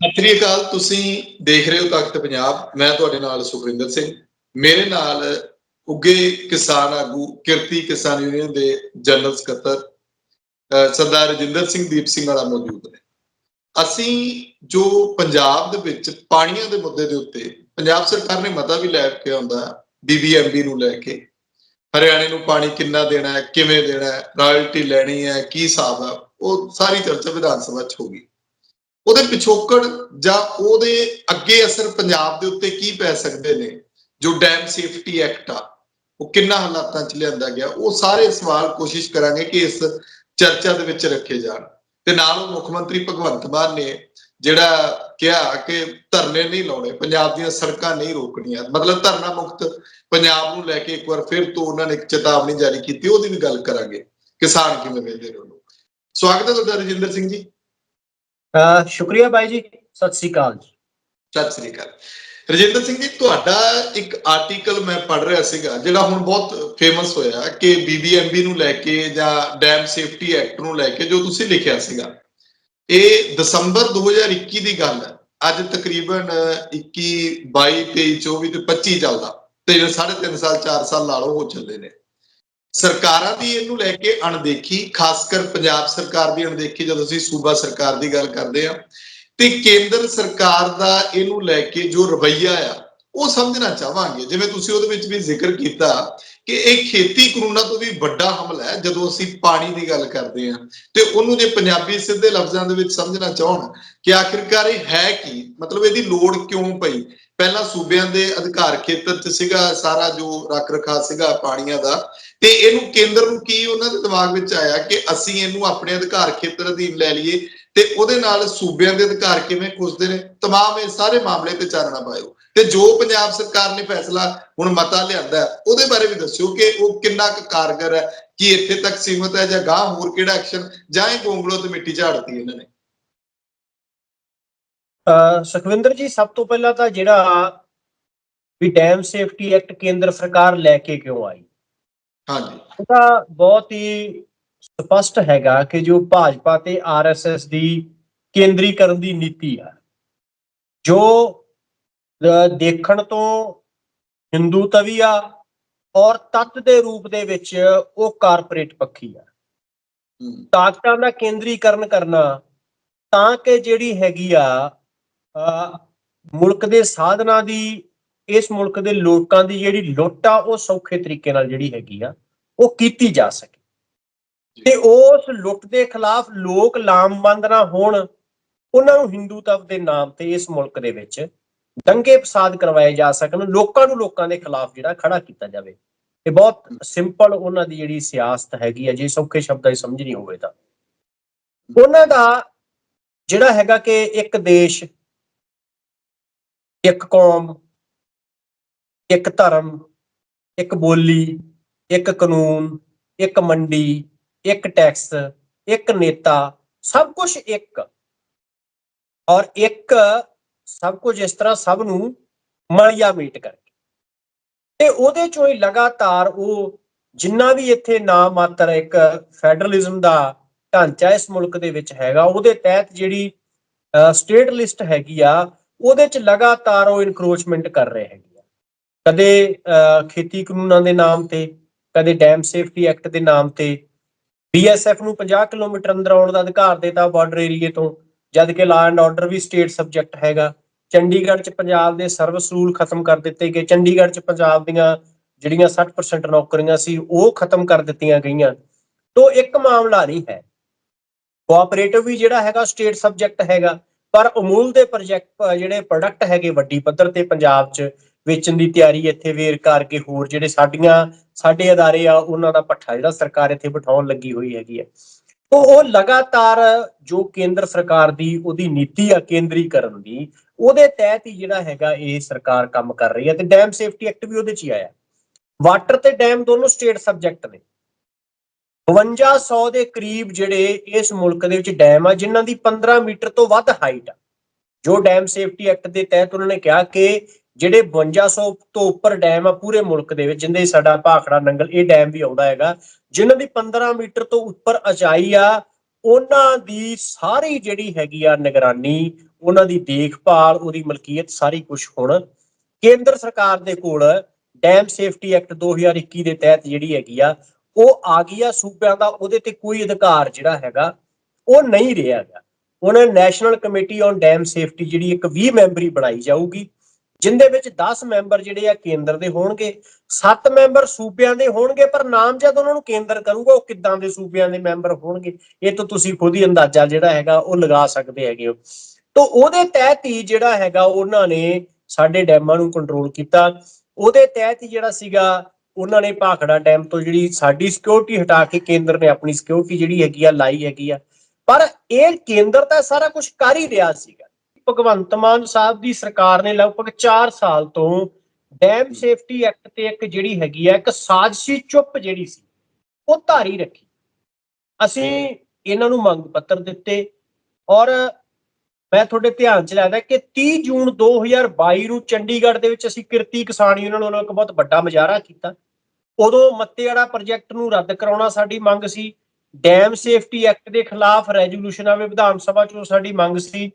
ਸਤਿ ਸ੍ਰੀ ਅਕਾਲ, ਤੁਸੀਂ ਦੇਖ ਰਹੇ ਹੋ ਤਖਤ ਪੰਜਾਬ। ਮੈਂ ਤੁਹਾਡੇ ਨਾਲ ਸੁਖਵਿੰਦਰ ਸਿੰਘ। ਮੇਰੇ ਨਾਲ ਉੱਗੇ ਕਿਸਾਨ ਆਗੂ, ਕਿਰਤੀ ਕਿਸਾਨ ਯੂਨੀਅਨ ਦੇ ਜਨਰਲ ਸਕੱਤਰ ਸਰਦਾਰ ਰਜਿੰਦਰ ਸਿੰਘ, ਦੀਪ ਸਿੰਘ ਵਾਲਾ ਮੌਜੂਦ ਨੇ। ਅਸੀਂ ਜੋ ਪੰਜਾਬ ਦੇ ਵਿੱਚ ਪਾਣੀਆਂ ਦੇ ਮੁੱਦੇ ਦੇ ਉੱਤੇ ਪੰਜਾਬ ਸਰਕਾਰ ਨੇ ਮਤਾ ਵੀ ਲੈ ਕੇ ਆਉਂਦਾ ਬੀਬੀਐਮਬੀ ਨੂੰ ਲੈ ਕੇ। ਹਰਿਆਣੇ ਨੂੰ ਪਾਣੀ ਕਿੰਨਾ ਦੇਣਾ ਹੈ, ਕਿਵੇਂ ਦੇਣਾ ਹੈ ਰਾਇਲਟੀ ਲੈਣੀ ਹੈ, ਕੀ ਹਿਸਾਬ ਹੈ, ਉਹ ਸਾਰੀ ਚਰਚਾ ਵਿਧਾਨ ਸਭਾ 'ਚ ਹੋਗੀ ਉਹਦੇ ਪਿਛੋਕੜ ਜਾਂ ਉਹਦੇ ਅੱਗੇ ਅਸਰ ਪੰਜਾਬ ਦੇ ਉੱਤੇ ਕੀ ਪੈ ਸਕਦੇ ਨੇ? ਜੋ ਡੈਮ ਸੇਫਟੀ ਐਕਟ ਆ, ਉਹ ਕਿੰਨਾ ਹਾਲਾਤਾਂ 'ਚ ਲਿਆਂਦਾ ਗਿਆ? ਉਹ ਸਾਰੇ ਸਵਾਲ ਕੋਸ਼ਿਸ਼ ਕਰਾਂਗੇ ਕਿ ਇਸ ਚਰਚਾ ਦੇ ਵਿੱਚ ਰੱਖੇ ਜਾਣ। ਤੇ ਨਾਲ ਉਹ ਮੁੱਖ ਮੰਤਰੀ ਭਗਵੰਤ ਮਾਨ ਨੇ ਜਿਹੜਾ ਕਿਹਾ ਕਿ ਧਰਨੇ ਨਹੀਂ ਲਾਉਣੇ, ਪੰਜਾਬ ਦੀਆਂ ਸੜਕਾਂ ਨਹੀਂ ਰੋਕਣੀਆਂ। ਮਤਲਬ ਧਰਨਾ ਮੁਕਤ ਪੰਜਾਬ ਨੂੰ ਲੈ ਕੇ ਇੱਕ ਵਾਰ ਫਿਰ ਤੋਂ ਉਹਨਾਂ ਨੇ ਇੱਕ ਚੇਤਾਵਨੀ ਜਾਰੀ ਕੀਤੀ, ਉਹਦੀ ਵੀ ਗੱਲ ਕਰਾਂਗੇ। ਕਿਸਾਨ ਕਿਵੇਂ ਵੇਖਦੇ ਨੇ ਉਹਨੂੰ? ਸਵਾਗਤ ਹੈ ਤੁਹਾਡਾ ਰਜਿੰਦਰ ਸਿੰਘ ਜੀ। ਸ਼ੁਕਰੀਆ ਬਾਈ ਜੀ, ਸਤਿ ਸ੍ਰੀ ਅਕਾਲ ਜੀ। ਸਤਿ ਸ੍ਰੀ ਅਕਾਲ। ਰਜਿੰਦਰ ਸਿੰਘ ਜੀ, ਤੁਹਾਡਾ ਇੱਕ ਆਰਟੀਕਲ ਮੈਂ ਪੜ੍ਹ ਰਿਹਾ ਸੀਗਾ, ਜਿਹੜਾ ਹੁਣ ਬਹੁਤ ਫੇਮਸ ਹੋਇਆ ਕਿ ਬੀਬੀਐਮਬੀ ਨੂੰ ਲੈ ਕੇ ਜਾਂ ਡੈਮ ਸੇਫਟੀ ਐਕਟ ਨੂੰ ਲੈ ਕੇ ਜੋ ਤੁਸੀਂ ਲਿਖਿਆ ਸੀਗਾ। ਇਹ ਦਸੰਬਰ 2021 ਦੀ ਗੱਲ ਹੈ। ਅੱਜ ਤਕਰੀਬਨ 21 22 23 24 ਤੇ 25 ਚੱਲਦਾ। ਤੇ ਸਾਢੇ ਤਿੰਨ ਸਾਲ 4 ਸਾਲ ਲਾ ਲਓ ਹੋ ਚੱਲੇ ਨੇ। ਸਰਕਾਰਾਂ ਦੀ ਇਹਨੂੰ ਲੈ ਕੇ ਅਣਦੇਖੀ, ਖਾਸ ਕਰ ਪੰਜਾਬ ਸਰਕਾਰ ਦੀ ਅਣਦੇਖੀ, ਜਦੋਂ ਅਸੀਂ ਸੂਬਾ ਸਰਕਾਰ ਦੀ ਗੱਲ ਕਰਦੇ ਆ ਤੇ ਕੇਂਦਰ ਸਰਕਾਰ ਦਾ ਇਹਨੂੰ ਲੈ ਕੇ ਜੋ ਰਵੱਈਆ ਆ, ਉਹ ਸਮਝਣਾ ਚਾਹਾਂਗੇ। ਜਿਵੇਂ ਤੁਸੀਂ ਉਹਦੇ ਵਿੱਚ ਵੀ ਜ਼ਿਕਰ ਕੀਤਾ ਕਿ ਇਹ ਖੇਤੀ ਕਾਨੂੰਨਾਂ ਤੋਂ ਵੀ ਵੱਡਾ ਹਮਲਾ ਹੈ, ਜਦੋਂ ਅਸੀਂ ਪਾਣੀ ਦੀ ਗੱਲ ਕਰਦੇ ਹਾਂ, ਤੇ ਉਹਨੂੰ ਜੇ ਪੰਜਾਬੀ ਸਿੱਧੇ ਲਫ਼ਜ਼ਾਂ ਦੇ ਵਿੱਚ ਸਮਝਣਾ ਚਾਹਣ ਕਿ ਆਖਿਰਕਾਰ ਇਹ ਹੈ ਕੀ? ਮਤਲਬ ਇਹਦੀ ਲੋੜ ਕਿਉਂ ਪਈ? ਪਹਿਲਾਂ ਸੂਬਿਆਂ ਦੇ ਅਧਿਕਾਰ ਖੇਤਰ 'ਚ ਸੀਗਾ ਸਾਰਾ ਜੋ ਰੱਖ ਰਖਾ ਸੀਗਾ ਪਾਣੀਆਂ ਦਾ ਤੇ ਇਹਨੂੰ ਕੇਂਦਰ ਨੂੰ ਕੀ ਉਹਨਾਂ ਦੇ ਦਿਮਾਗ ਵਿੱਚ ਆਇਆ ਕਿ ਅਸੀਂ ਇਹਨੂੰ ਆਪਣੇ ਅਧਿਕਾਰ ਖੇਤਰ ਅਧੀਨ ਲੈ ਲਈਏ ਤੇ ਉਹਦੇ ਨਾਲ ਸੂਬਿਆਂ ਦੇ ਅਧਿਕਾਰ ਕਿਵੇਂ ਖੁੱਸਦੇ ਨੇ तमाम ਇਹ ਸਾਰੇ ਮਾਮਲੇ ਤੇ ਚਾਨਣਾ ਪਾਇਓ ਤੇ ਜੋ ਪੰਜਾਬ ਸਰਕਾਰ ਨੇ ਫੈਸਲਾ ਹੁਣ ਮਤਾ ਲਿਆਂਦਾ ਹੈ, ਉਹਦੇ ਬਾਰੇ ਵੀ ਦੱਸਿਓ ਕਿ ਉਹ ਕਿੰਨਾ ਕੁ ਕਾਰਗਰ ਹੈ ਕਿ ਇੱਥੇ ਤੱਕ ਸੀਮਤ ਹੈ ਜਾਂ ਗਾਂ ਹੋਰ ਕਿਹੜਾ ਐਕਸ਼ਨ ਜਾਂ ਇਹ ਗੋਂਗਲੋ ਤੇ ਮਿੱਟੀ ਝਾੜਤੀ ਇਹਨਾਂ ਨੇ ਅਹ ਸੁਖਵਿੰਦਰ ਜੀ ਸਭ ਤੋਂ ਪਹਿਲਾਂ ਤਾਂ ਜਿਹੜਾ ਵੀ ਡੈਮ ਸੇਫਟੀ ਐਕਟ ਕੇਂਦਰ ਸਰਕਾਰ ਲੈ ਕੇ ਕਿਉਂ ਆਈ? ਹਾਂਜੀ। ਉਹਦਾ ਬਹੁਤ ਹੀ ਸਪਸ਼ਟ ਹੈਗਾ ਕਿ ਜੋ ਭਾਜਪਾ ਤੇ ਆਰਐਸਐਸ ਦੀ ਕੇਂਦਰੀਕਰਨ ਦੀ ਨੀਤੀ ਆ ਜੋ ਦੇਖਣ ਤੋਂ ਹਿੰਦੂ ਤਵੀ ਆ ਔਰ ਤੱਤ ਦੇ ਰੂਪ ਦੇ ਵਿੱਚ ਉਹ ਕਾਰਪੋਰੇਟ ਪੱਖੀ ਆ। ਤਾਕਤਾਂ ਦਾ ਕੇਂਦਰੀਕਰਨ ਕਰਨਾ ਤਾਂ ਕਿ ਜਿਹੜੀ ਹੈਗੀ ਆ ਮੁਲਕ ਦੇ ਸਾਧਨਾਂ ਦੀ ਇਸ ਮੁਲਕ ਦੇ ਲੋਕਾਂ ਦੀ ਜਿਹੜੀ ਲੁੱਟ ਆ ਉਹ ਸੌਖੇ ਤਰੀਕੇ ਨਾਲ ਜਿਹੜੀ ਹੈਗੀ ਆ ਉਹ ਕੀਤੀ ਜਾ ਸਕੇ। ਤੇ ਉਸ ਲੁੱਟ ਦੇ ਖਿਲਾਫ ਲੋਕ ਲਾਮਬੰਦ ਨਾ ਹੋਣ ਉਹਨਾਂ ਨੂੰ ਹਿੰਦੂਤਵ ਦੇ ਨਾਮ ਤੇ ਇਸ ਮੁਲਕ ਦੇ ਵਿੱਚ ਦੰਗੇ ਫਸਾਦ ਕਰਵਾਏ ਜਾ ਸਕਣ ਲੋਕਾਂ ਨੂੰ ਲੋਕਾਂ ਦੇ ਖਿਲਾਫ ਜਿਹੜਾ ਖੜਾ ਕੀਤਾ ਜਾਵੇ। ਇਹ ਬਹੁਤ ਸਿੰਪਲ ਉਹਨਾਂ ਦੀ ਜਿਹੜੀ ਸਿਆਸਤ ਹੈਗੀ ਆ ਜੇ ਸੌਖੇ ਸ਼ਬਦਾਂ 'ਚ ਸਮਝਣੀ ਹੋਵੇ ਤਾਂ। ਉਹਨਾਂ ਦਾ ਜਿਹੜਾ ਹੈਗਾ ਕਿ ਇੱਕ ਦੇਸ਼ ਇੱਕ ਕੌਮ, ਇੱਕ ਧਰਮ, ਇੱਕ ਬੋਲੀ, ਇੱਕ ਕਾਨੂੰਨ, ਇੱਕ ਮੰਡੀ, ਇੱਕ ਟੈਕਸ, ਇੱਕ ਨੇਤਾ, ਸਭ ਕੁਝ ਇੱਕ। ਔਰ ਇੱਕ ਸਭ ਕੁਝ ਇਸ ਤਰ੍ਹਾਂ ਸਭ ਨੂੰ ਮਲਿਆ ਮੀਟ ਕਰਕੇ। ਤੇ ਉਹਦੇ ਚੋਂ ਹੀ ਲਗਾਤਾਰ ਉਹ ਜਿੰਨਾ ਵੀ ਇੱਥੇ ਨਾ ਮਾਤਰ ਇੱਕ ਫੈਡਰਲਿਜ਼ਮ ਦਾ ਢਾਂਚਾ ਇਸ ਮੁਲਕ ਦੇ ਵਿੱਚ ਹੈਗਾ, ਉਹਦੇ ਤਹਿਤ ਜਿਹੜੀ ਸਟੇਟ ਲਿਸਟ ਹੈਗੀ ਆ ਉਹਦੇ ਚ ਲਗਾਤਾਰ ਉਹ ਇਨਕਰੋਚਮੈਂਟ ਕਰ ਰਹੇ ਹੈਗੇ ਆ। ਕਦੇ ਖੇਤੀ ਕਾਨੂੰਨਾਂ ਦੇ ਨਾਮ ਤੇ, ਕਦੇ ਡੈਮ ਸੇਫਟੀ ਐਕਟ ਦੇ ਨਾਮ ਤੇ ਬੀਐਸਐਫ ਨੂੰ 50 ਕਿਲੋਮੀਟਰ ਅੰਦਰ ਆਉਣ ਦਾ ਅਧਿਕਾਰ ਦਿੱਤਾ ਬਾਰਡਰ ਏਰੀਏ ਤੋਂ, ਜਦ ਕਿ ਲਾ ਐਂਡ ਆਰਡਰ ਵੀ ਸਟੇਟ ਸਬਜੈਕਟ ਹੈਗਾ। ਚੰਡੀਗੜ੍ਹ ਚ ਪੰਜਾਬ ਦੇ ਸਰਵਿਸ ਰੂਲ ਖਤਮ ਕਰ ਦਿੱਤੇ ਗਏ। ਚੰਡੀਗੜ੍ਹ ਚ ਪੰਜਾਬ ਦੀਆਂ ਜਿਹੜੀਆਂ 60% ਨੌਕਰੀਆਂ ਸੀ, ਉਹ ਖਤਮ ਕਰ ਦਿੱਤੀਆਂ ਗਈਆਂ। ਤੋਂ ਇੱਕ ਮਾਮਲਾ ਨਹੀਂ ਹੈ। ਕੋਆਪਰੇਟਿਵ ਵੀ ਜਿਹੜਾ ਹੈਗਾ ਸਟੇਟ ਸਬਜੈਕਟ ਹੈਗਾ। ਪਰ ਅਮੂਲ ਦੇ ਪ੍ਰੋਜੈਕਟ ਜਿਹੜੇ ਪ੍ਰੋਡਕਟ ਹੈਗੇ ਵੱਡੀ ਪੱਧਰ ਤੇ ਪੰਜਾਬ 'ਚ, ਵੇਚਣ ਦੀ ਤਿਆਰੀ ਇੱਥੇ ਵੇਰ ਕਰਕੇ ਹੋਰ ਜਿਹੜੇ ਸਾਡੀਆਂ, ਸਾਡੇ ਅਦਾਰੇ ਆ, ਉਹਨਾਂ ਦਾ ਪੱਠਾ ਜਿਹੜਾ ਸਰਕਾਰ ਇੱਥੇ ਬਿਠਾਉਣ ਲੱਗੀ ਹੋਈ ਹੈਗੀ ਹੈ। ਉਹ ਉਹ ਲਗਾਤਾਰ ਜੋ ਕੇਂਦਰ ਸਰਕਾਰ ਦੀ, ਉਹਦੀ ਨੀਤੀ ਆ ਕੇਂਦਰੀਕਰਨ ਦੀ, ਉਹਦੇ ਤਹਿਤ ਹੀ ਜਿਹੜਾ ਹੈਗਾ ਇਹ ਸਰਕਾਰ ਕੰਮ ਕਰ ਰਹੀ ਹੈ ਤੇ ਡੈਮ ਸੇਫਟੀ ਐਕਟ ਵੀ ਉਹਦੇ 'ਚ ਹੀ ਆਇਆ। ਵਾਟਰ ਤੇ ਡੈਮ ਦੋਨੋਂ ਸਟੇਟ ਸਬਜੈਕਟ ਨੇ। 5200 ਦੇ ਕਰੀਬ ਜਿਹੜੇ ਇਸ ਮੁਲਕ ਦੇ ਵਿੱਚ ਡੈਮ ਆ, ਜਿਨ੍ਹਾਂ ਦੀ 15 ਮੀਟਰ ਤੋਂ ਵੱਧ ਹਾਈਟ ਆ। ਜੋ ਡੈਮ ਸੇਫਟੀ ਐਕਟ ਦੇ ਤਹਿਤ ਉਹਨਾਂ ਨੇ ਕਿਹਾ ਕਿ ਜਿਹੜੇ 5200 ਤੋਂ ਉੱਪਰ ਡੈਮ ਆ ਪੂਰੇ ਮੁਲਕ ਦੇ ਵਿੱਚ, ਜਿੰਦੇ ਸਾਡਾ ਭਾਖੜਾ ਨੰਗਲ, ਇਹ ਡੈਮ ਵੀ ਆਉਂਦਾ ਹੈਗਾ, ਜਿਨ੍ਹਾਂ ਦੀ 15 ਮੀਟਰ ਤੋਂ ਉੱਪਰ ਉਚਾਈ ਆ, ਉਹਨਾਂ ਦੀ ਸਾਰੀ ਜਿਹੜੀ ਹੈਗੀ ਆ ਨਿਗਰਾਨੀ, ਉਹਨਾਂ ਦੀ ਦੇਖਭਾਲ, ਉਹਦੀ ਮਲਕੀਅਤ ਸਾਰੀ ਕੁਝ ਹੁਣ ਕੇਂਦਰ ਸਰਕਾਰ ਦੇ ਕੋਲ ਡੈਮ ਸੇਫਟੀ ਐਕਟ 2021 ਦੇ ਤਹਿਤ ਜਿਹੜੀ ਹੈਗੀ ਆ ਉਹ ਆ ਗਈ ਆ ਸੂਬਿਆਂ ਦਾ, ਉਹਦੇ ਤੇ ਕੋਈ ਅਧਿਕਾਰ ਜਿਹੜਾ ਹੈਗਾ, ਉਹ ਨਹੀਂ ਰਿਹਾ ਹੈਗਾ। ਉਹਨਾਂ national committee on dam safety ਜਿਹੜੀ ਇੱਕ 20 ਮੈਂਬਰੀ ਬਣਾਈ ਜਾਊਗੀ, ਜਿੰਦੇ ਵਿੱਚ 10 ਮੈਂਬਰ ਜਿਹੜੇ ਆ ਕੇਂਦਰ ਦੇ ਹੋਣਗੇ 7 ਮੈਂਬਰ ਸੂਬਿਆਂ ਦੇ ਹੋਣਗੇ, ਪਰ ਨਾਮ ਜਦ ਉਹਨਾਂ ਨੂੰ ਕੇਂਦਰ ਕਰੂਗਾ, ਉਹ ਕਿੱਦਾਂ ਦੇ ਸੂਬਿਆਂ ਦੇ ਮੈਂਬਰ ਹੋਣਗੇ, ਇਹ ਤਾਂ ਤੁਸੀਂ ਖੁਦ ਹੀ ਅੰਦਾਜ਼ਾ ਜਿਹੜਾ ਹੈਗਾ, ਉਹ ਲਗਾ ਸਕਦੇ ਹੈਗੇ ਹੋ। ਤੋਂ ਉਹਦੇ ਤਹਿਤ ਹੀ ਜਿਹੜਾ ਹੈਗਾ, ਉਹਨਾਂ ਨੇ ਸਾਡੇ ਡੈਮਾਂ ਨੂੰ ਕੰਟਰੋਲ ਕੀਤਾ। ਉਹਦੇ ਤਹਿਤ ਹੀ ਜਿਹੜਾ ਸੀਗਾ ਉਹਨਾਂ ਨੇ ਭਾਖੜਾ ਡੈਮ ਤੋਂ ਜਿਹੜੀ ਸਾਡੀ ਸਿਕਿਉਰਿਟੀ ਹਟਾ ਕੇ ਕੇਂਦਰ ਨੇ ਆਪਣੀ ਸਿਕਿਉਰਿਟੀ ਜਿਹੜੀ ਹੈਗੀ ਆ, ਲਾਈ ਹੈਗੀ ਆ। ਪਰ ਇਹ ਕੇਂਦਰ ਤਾਂ ਸਾਰਾ ਕੁਝ ਕਰ ਹੀ ਰਿਹਾ ਸੀਗਾ। ਭਗਵੰਤ ਮਾਨ ਸਾਹਿਬ ਦੀ ਸਰਕਾਰ ਨੇ ਲਗਭਗ 4 ਸਾਲ ਤੋਂ ਡੈਮ ਸੇਫਟੀ ਐਕਟ ਤੇ ਇੱਕ ਜਿਹੜੀ ਹੈਗੀ ਆ, ਇੱਕ ਸਾਜ਼ਿਸ਼ੀ ਚੁੱਪ ਜਿਹੜੀ ਸੀ, ਉਹ ਧਾਰੀ ਰੱਖੀ। ਅਸੀਂ ਇਹਨਾਂ ਨੂੰ ਮੰਗ ਪੱਤਰ ਦਿੱਤੇ ਔਰ ਮੈਂ ਤੁਹਾਡੇ ਧਿਆਨ ਚ ਲਿਆਦਾ ਕਿ 30 ਜੂਨ 2022 ਨੂੰ ਚੰਡੀਗੜ੍ਹ ਦੇ ਵਿੱਚ ਅਸੀਂ ਕਿਰਤੀ ਕਿਸਾਨ ਯੂਨੀਅਨ ਵੱਲੋਂ ਇੱਕ ਬਹੁਤ ਵੱਡਾ ਮੁਜ਼ਾਹਰਾ ਕੀਤਾ। ਉਦੋਂ ਮੱਤੇ ਵਾਲਾ ਪ੍ਰੋਜੈਕਟ ਨੂੰ ਰੱਦ ਕਰਾਉਣਾ ਸਾਡੀ ਮੰਗ ਸੀ। ਡੈਮ ਸੇਫਟੀ ਐਕਟ ਦੇ ਖਿਲਾਫ ਰੈਜ਼ੋਲੂਸ਼ਨ ਆਵੇ ਵਿਧਾਨ ਸਭਾ ਚੋਂ ਸਾਡੀ ਮੰਗ ਸੀ।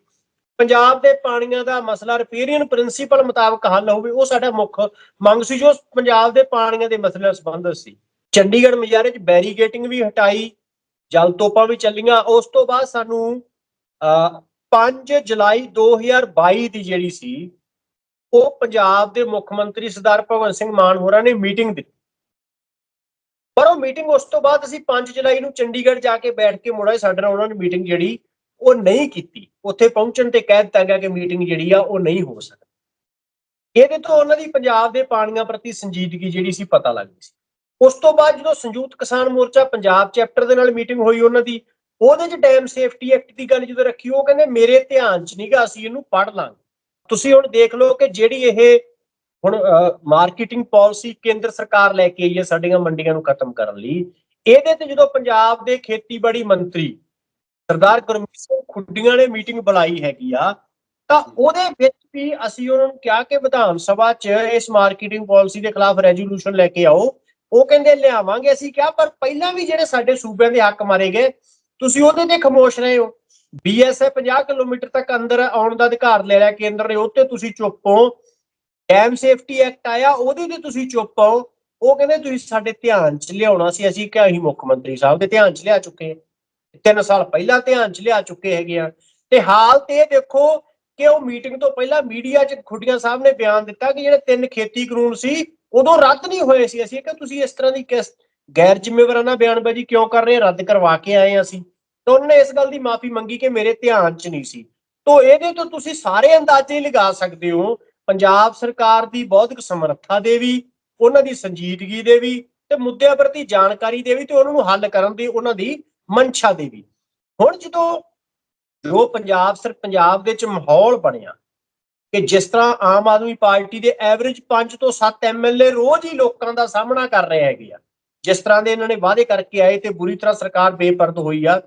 ਪੰਜਾਬ ਦੇ ਪਾਣੀਆਂ ਦਾ ਮਸਲਾ ਰਿਪੇਰੀਅਨ ਪ੍ਰਿੰਸੀਪਲ ਮੁਤਾਬਕ ਹੱਲ ਹੋਵੇ, ਉਹ ਸਾਡਾ ਮੁੱਖ ਮੰਗ ਸੀ ਜੋ ਪੰਜਾਬ ਦੇ ਪਾਣੀਆਂ ਦੇ ਮਸਲੇ ਨਾਲ ਸੰਬੰਧਿਤ ਸੀ। ਚੰਡੀਗੜ੍ਹ ਮੁਜ਼ਾਹਰੇ 'ਚ ਬੈਰੀਗੇਟਿੰਗ ਵੀ ਹਟਾਈ, ਜਲ ਤੋਪਾਂ ਵੀ ਚੱਲੀਆਂ। ਉਸ ਤੋਂ ਬਾਅਦ ਸਾਨੂੰ ਅ 5 ਜੁਲਾਈ 2022 ਦੀ ਜਿਹੜੀ ਸੀ, ਉਹ ਪੰਜਾਬ ਦੇ ਮੁੱਖ ਮੰਤਰੀ ਸਰਦਾਰ ਭਗਵੰਤ ਸਿੰਘ ਮਾਨ ਹੋਰਾਂ ਨੇ ਮੀਟਿੰਗ ਦਿੱਤੀ। ਪਰ ਉਹ ਮੀਟਿੰਗ ਉਸ ਤੋਂ ਬਾਅਦ ਅਸੀਂ 5 ਜੁਲਾਈ ਨੂੰ ਚੰਡੀਗੜ੍ਹ ਜਾ ਕੇ ਬੈਠ ਕੇ ਮੁੜਾ ਸਾਡੇ ਨਾਲ ਉਹਨਾਂ ਨੇ ਮੀਟਿੰਗ ਜਿਹੜੀ ਉਹ ਨਹੀਂ ਕੀਤੀ। ਉੱਥੇ ਪਹੁੰਚਣ ਤੇ ਕਹਿ ਦਿੱਤਾ ਗਿਆ ਕਿ ਮੀਟਿੰਗ ਜਿਹੜੀ ਆ ਉਹ ਨਹੀਂ ਹੋ ਸਕਦੀ। ਇਹਦੇ ਤੋਂ ਉਹਨਾਂ ਦੀ ਪੰਜਾਬ ਦੇ ਪਾਣੀਆਂ ਪ੍ਰਤੀ ਸੰਜੀਦਗੀ ਜਿਹੜੀ ਸੀ ਪਤਾ ਲੱਗਦੀ ਸੀ। ਉਸ ਤੋਂ ਬਾਅਦ ਜਦੋਂ ਸੰਯੁਕਤ ਕਿਸਾਨ ਮੋਰਚਾ ਪੰਜਾਬ ਚੈਪਟਰ ਦੇ ਨਾਲ ਮੀਟਿੰਗ ਹੋਈ ਉਹਨਾਂ ਦੀ, ਉਹਦੇ ਚ ਡੈਮ ਸੇਫਟੀ ਐਕਟ ਦੀ ਗੱਲ ਜਦੋਂ ਰੱਖੀ, ਉਹ ਕਹਿੰਦੇ, ਮੇਰੇ ਧਿਆਨ ਚ ਨਹੀਂਗਾ ਅਸੀਂ ਇਹਨੂੰ ਪੜ੍ਹ ਲਾਂਗੇ। ਤੁਸੀਂ ਹੁਣ ਦੇਖ ਲਓ ਕਿ ਜਿਹੜੀ ਇਹ ਹੁਣ ਮਾਰਕੀਟਿੰਗ ਪਾਲਿਸੀ ਕੇਂਦਰ ਸਰਕਾਰ ਲੈ ਕੇ ਆਈ ਹੈ ਸਾਡੀਆਂ ਮੰਡੀਆਂ ਨੂੰ ਖਤਮ ਕਰਨ ਲਈ। ਇਹਦੇ ਤੇ ਜਦੋਂ ਪੰਜਾਬ ਦੇ ਖੇਤੀਬਾੜੀ ਮੰਤਰੀ ਸਰਦਾਰ ਗੁਰਮੀਤ ਸਿੰਘ ਖੁੱਡੀਆਂ ਨੇ ਮੀਟਿੰਗ ਬੁਲਾਈ ਹੈਗੀ ਆ, ਤਾਂ ਉਹਦੇ ਵਿੱਚ ਵੀ ਅਸੀਂ ਉਹਨਾਂ ਨੂੰ ਕਿਹਾ ਕਿ ਵਿਧਾਨ ਸਭਾ 'ਚ ਇਸ ਮਾਰਕੀਟਿੰਗ ਪਾਲਿਸੀ ਦੇ ਖਿਲਾਫ ਰੈਜ਼ੋਲੂਸ਼ਨ ਲੈ ਕੇ ਆਓ। ਉਹ ਕਹਿੰਦੇ ਲਿਆਵਾਂਗੇ, ਅਸੀਂ ਕਿਹਾ, ਪਰ ਪਹਿਲਾਂ ਵੀ ਜਿਹੜੇ ਸਾਡੇ ਸੂਬਿਆਂ ਦੇ ਹੱਕ ਮਾਰੇ ਗਏ, ਤੁਸੀਂ ਉਹਦੇ ਤੇ ਖਮੋਸ਼ ਰਹੇ ਹੋ। ਬੀਐਸਐਫ 50 ਕਿਲੋਮੀਟਰ ਤੱਕ ਅੰਦਰ ਆਉਣ ਦਾ ਅਧਿਕਾਰ ਲੈ ਲਿਆ ਕੇਂਦਰ ਨੇ ਉੱਤੇ ਤੁਸੀਂ ਚੁੱਪ ਹੋ। ਡੈਮ ਸੇਫਟੀ ਐਕਟ ਆਇਆ, ਉਹਦੇ ਤੇ ਤੁਸੀਂ ਚੁੱਪ ਆਓ ਉਹ ਕਹਿੰਦੇ ਤੁਸੀਂ ਸਾਡੇ ਧਿਆਨ 'ਚ ਲਿਆਉਣਾ ਸੀ, ਅਸੀਂ ਕਿਹਾ ਅਸੀਂ ਮੁੱਖ ਮੰਤਰੀ ਸਾਹਿਬ ਦੇ ਧਿਆਨ 'ਚ ਲਿਆ ਚੁੱਕੇ ਤਿੰਨ ਸਾਲ ਪਹਿਲਾਂ ਧਿਆਨ 'ਚ ਲਿਆ ਚੁੱਕੇ ਹੈਗੇ ਆ ਤੇ ਹਾਲ ਤੇ ਦੇਖੋ ਕਿ ਉਹ ਮੀਟਿੰਗ ਤੋਂ ਪਹਿਲਾਂ ਮੀਡੀਆ 'ਚ ਖੁੱਡੀਆਂ ਸਾਹਿਬ ਨੇ ਬਿਆਨ ਦਿੱਤਾ ਕਿ ਜਿਹੜੇ ਤਿੰਨ ਖੇਤੀ ਕਾਨੂੰਨ ਸੀ, ਉਦੋਂ ਰੱਦ ਨਹੀਂ ਹੋਏ ਸੀ। ਅਸੀਂ ਕਿ ਤੁਸੀਂ ਇਸ ਤਰ੍ਹਾਂ ਦੀ ਕਿਸ ਗੈਰ ਜ਼ਿੰਮੇਵਾਰਾਨਾ ਬਿਆਨਬਾਜ਼ੀ ਕਿਉਂ ਕਰ ਰਹੇ ਰੱਦ ਕਰਵਾ ਕੇ ਆਏ ਅਸੀਂ। ਤਾਂ ਉਹਨਾਂ ਨੇ ਇਸ ਗੱਲ ਦੀ ਮਾਫੀ ਮੰਗੀ ਕਿ ਮੇਰੇ ਧਿਆਨ 'ਚ ਨਹੀਂ ਸੀ। ਤੋਂ ਇਹਦੇ ਤੋਂ ਤੁਸੀਂ ਸਾਰੇ ਅੰਦਾਜ਼ੇ ਲਗਾ ਸਕਦੇ ਹੋ ਪੰਜਾਬ ਸਰਕਾਰ ਦੀ ਬੌਧਿਕ ਸਮਰੱਥਾ ਦੇ ਵੀ ਉਹਨਾਂ ਦੀ ਸੰਜੀਦਗੀ ਦੇ ਵੀ ਤੇ ਮੁੱਦਿਆਂ ਪ੍ਰਤੀ ਜਾਣਕਾਰੀ ਦੇ ਵੀ ਤੇ ਉਹਨਾਂ ਨੂੰ ਹੱਲ ਕਰਨ ਦੀ ਉਹਨਾਂ ਦੀ ਮਨਸ਼ਾ ਦੇ ਵੀ ਹੁਣ ਜਦੋਂ ਜੋ ਪੰਜਾਬ ਸਰ, ਪੰਜਾਬ ਦੇ ਵਿੱਚ ਮਾਹੌਲ ਬਣਿਆ ਕਿ ਜਿਸ ਤਰ੍ਹਾਂ ਆਮ ਆਦਮੀ ਪਾਰਟੀ ਦੇ ਐਵਰੇਜ 5 ਤੋਂ 7 ਐਮਐਲਏ ਰੋਜ਼ ਹੀ ਲੋਕਾਂ ਦਾ ਸਾਹਮਣਾ ਕਰ ਰਹੇ ਹੈਗੇ ਆ, ਜਿਸ ਤਰ੍ਹਾਂ ਦੇ ਇਹਨਾਂ ਨੇ ਵਾਅਦੇ ਕਰਕੇ ਆਏ ਤੇ ਬੁਰੀ ਤਰ੍ਹਾਂ ਸਰਕਾਰ ਬੇਪਰਦ ਹੋਈ ਆ,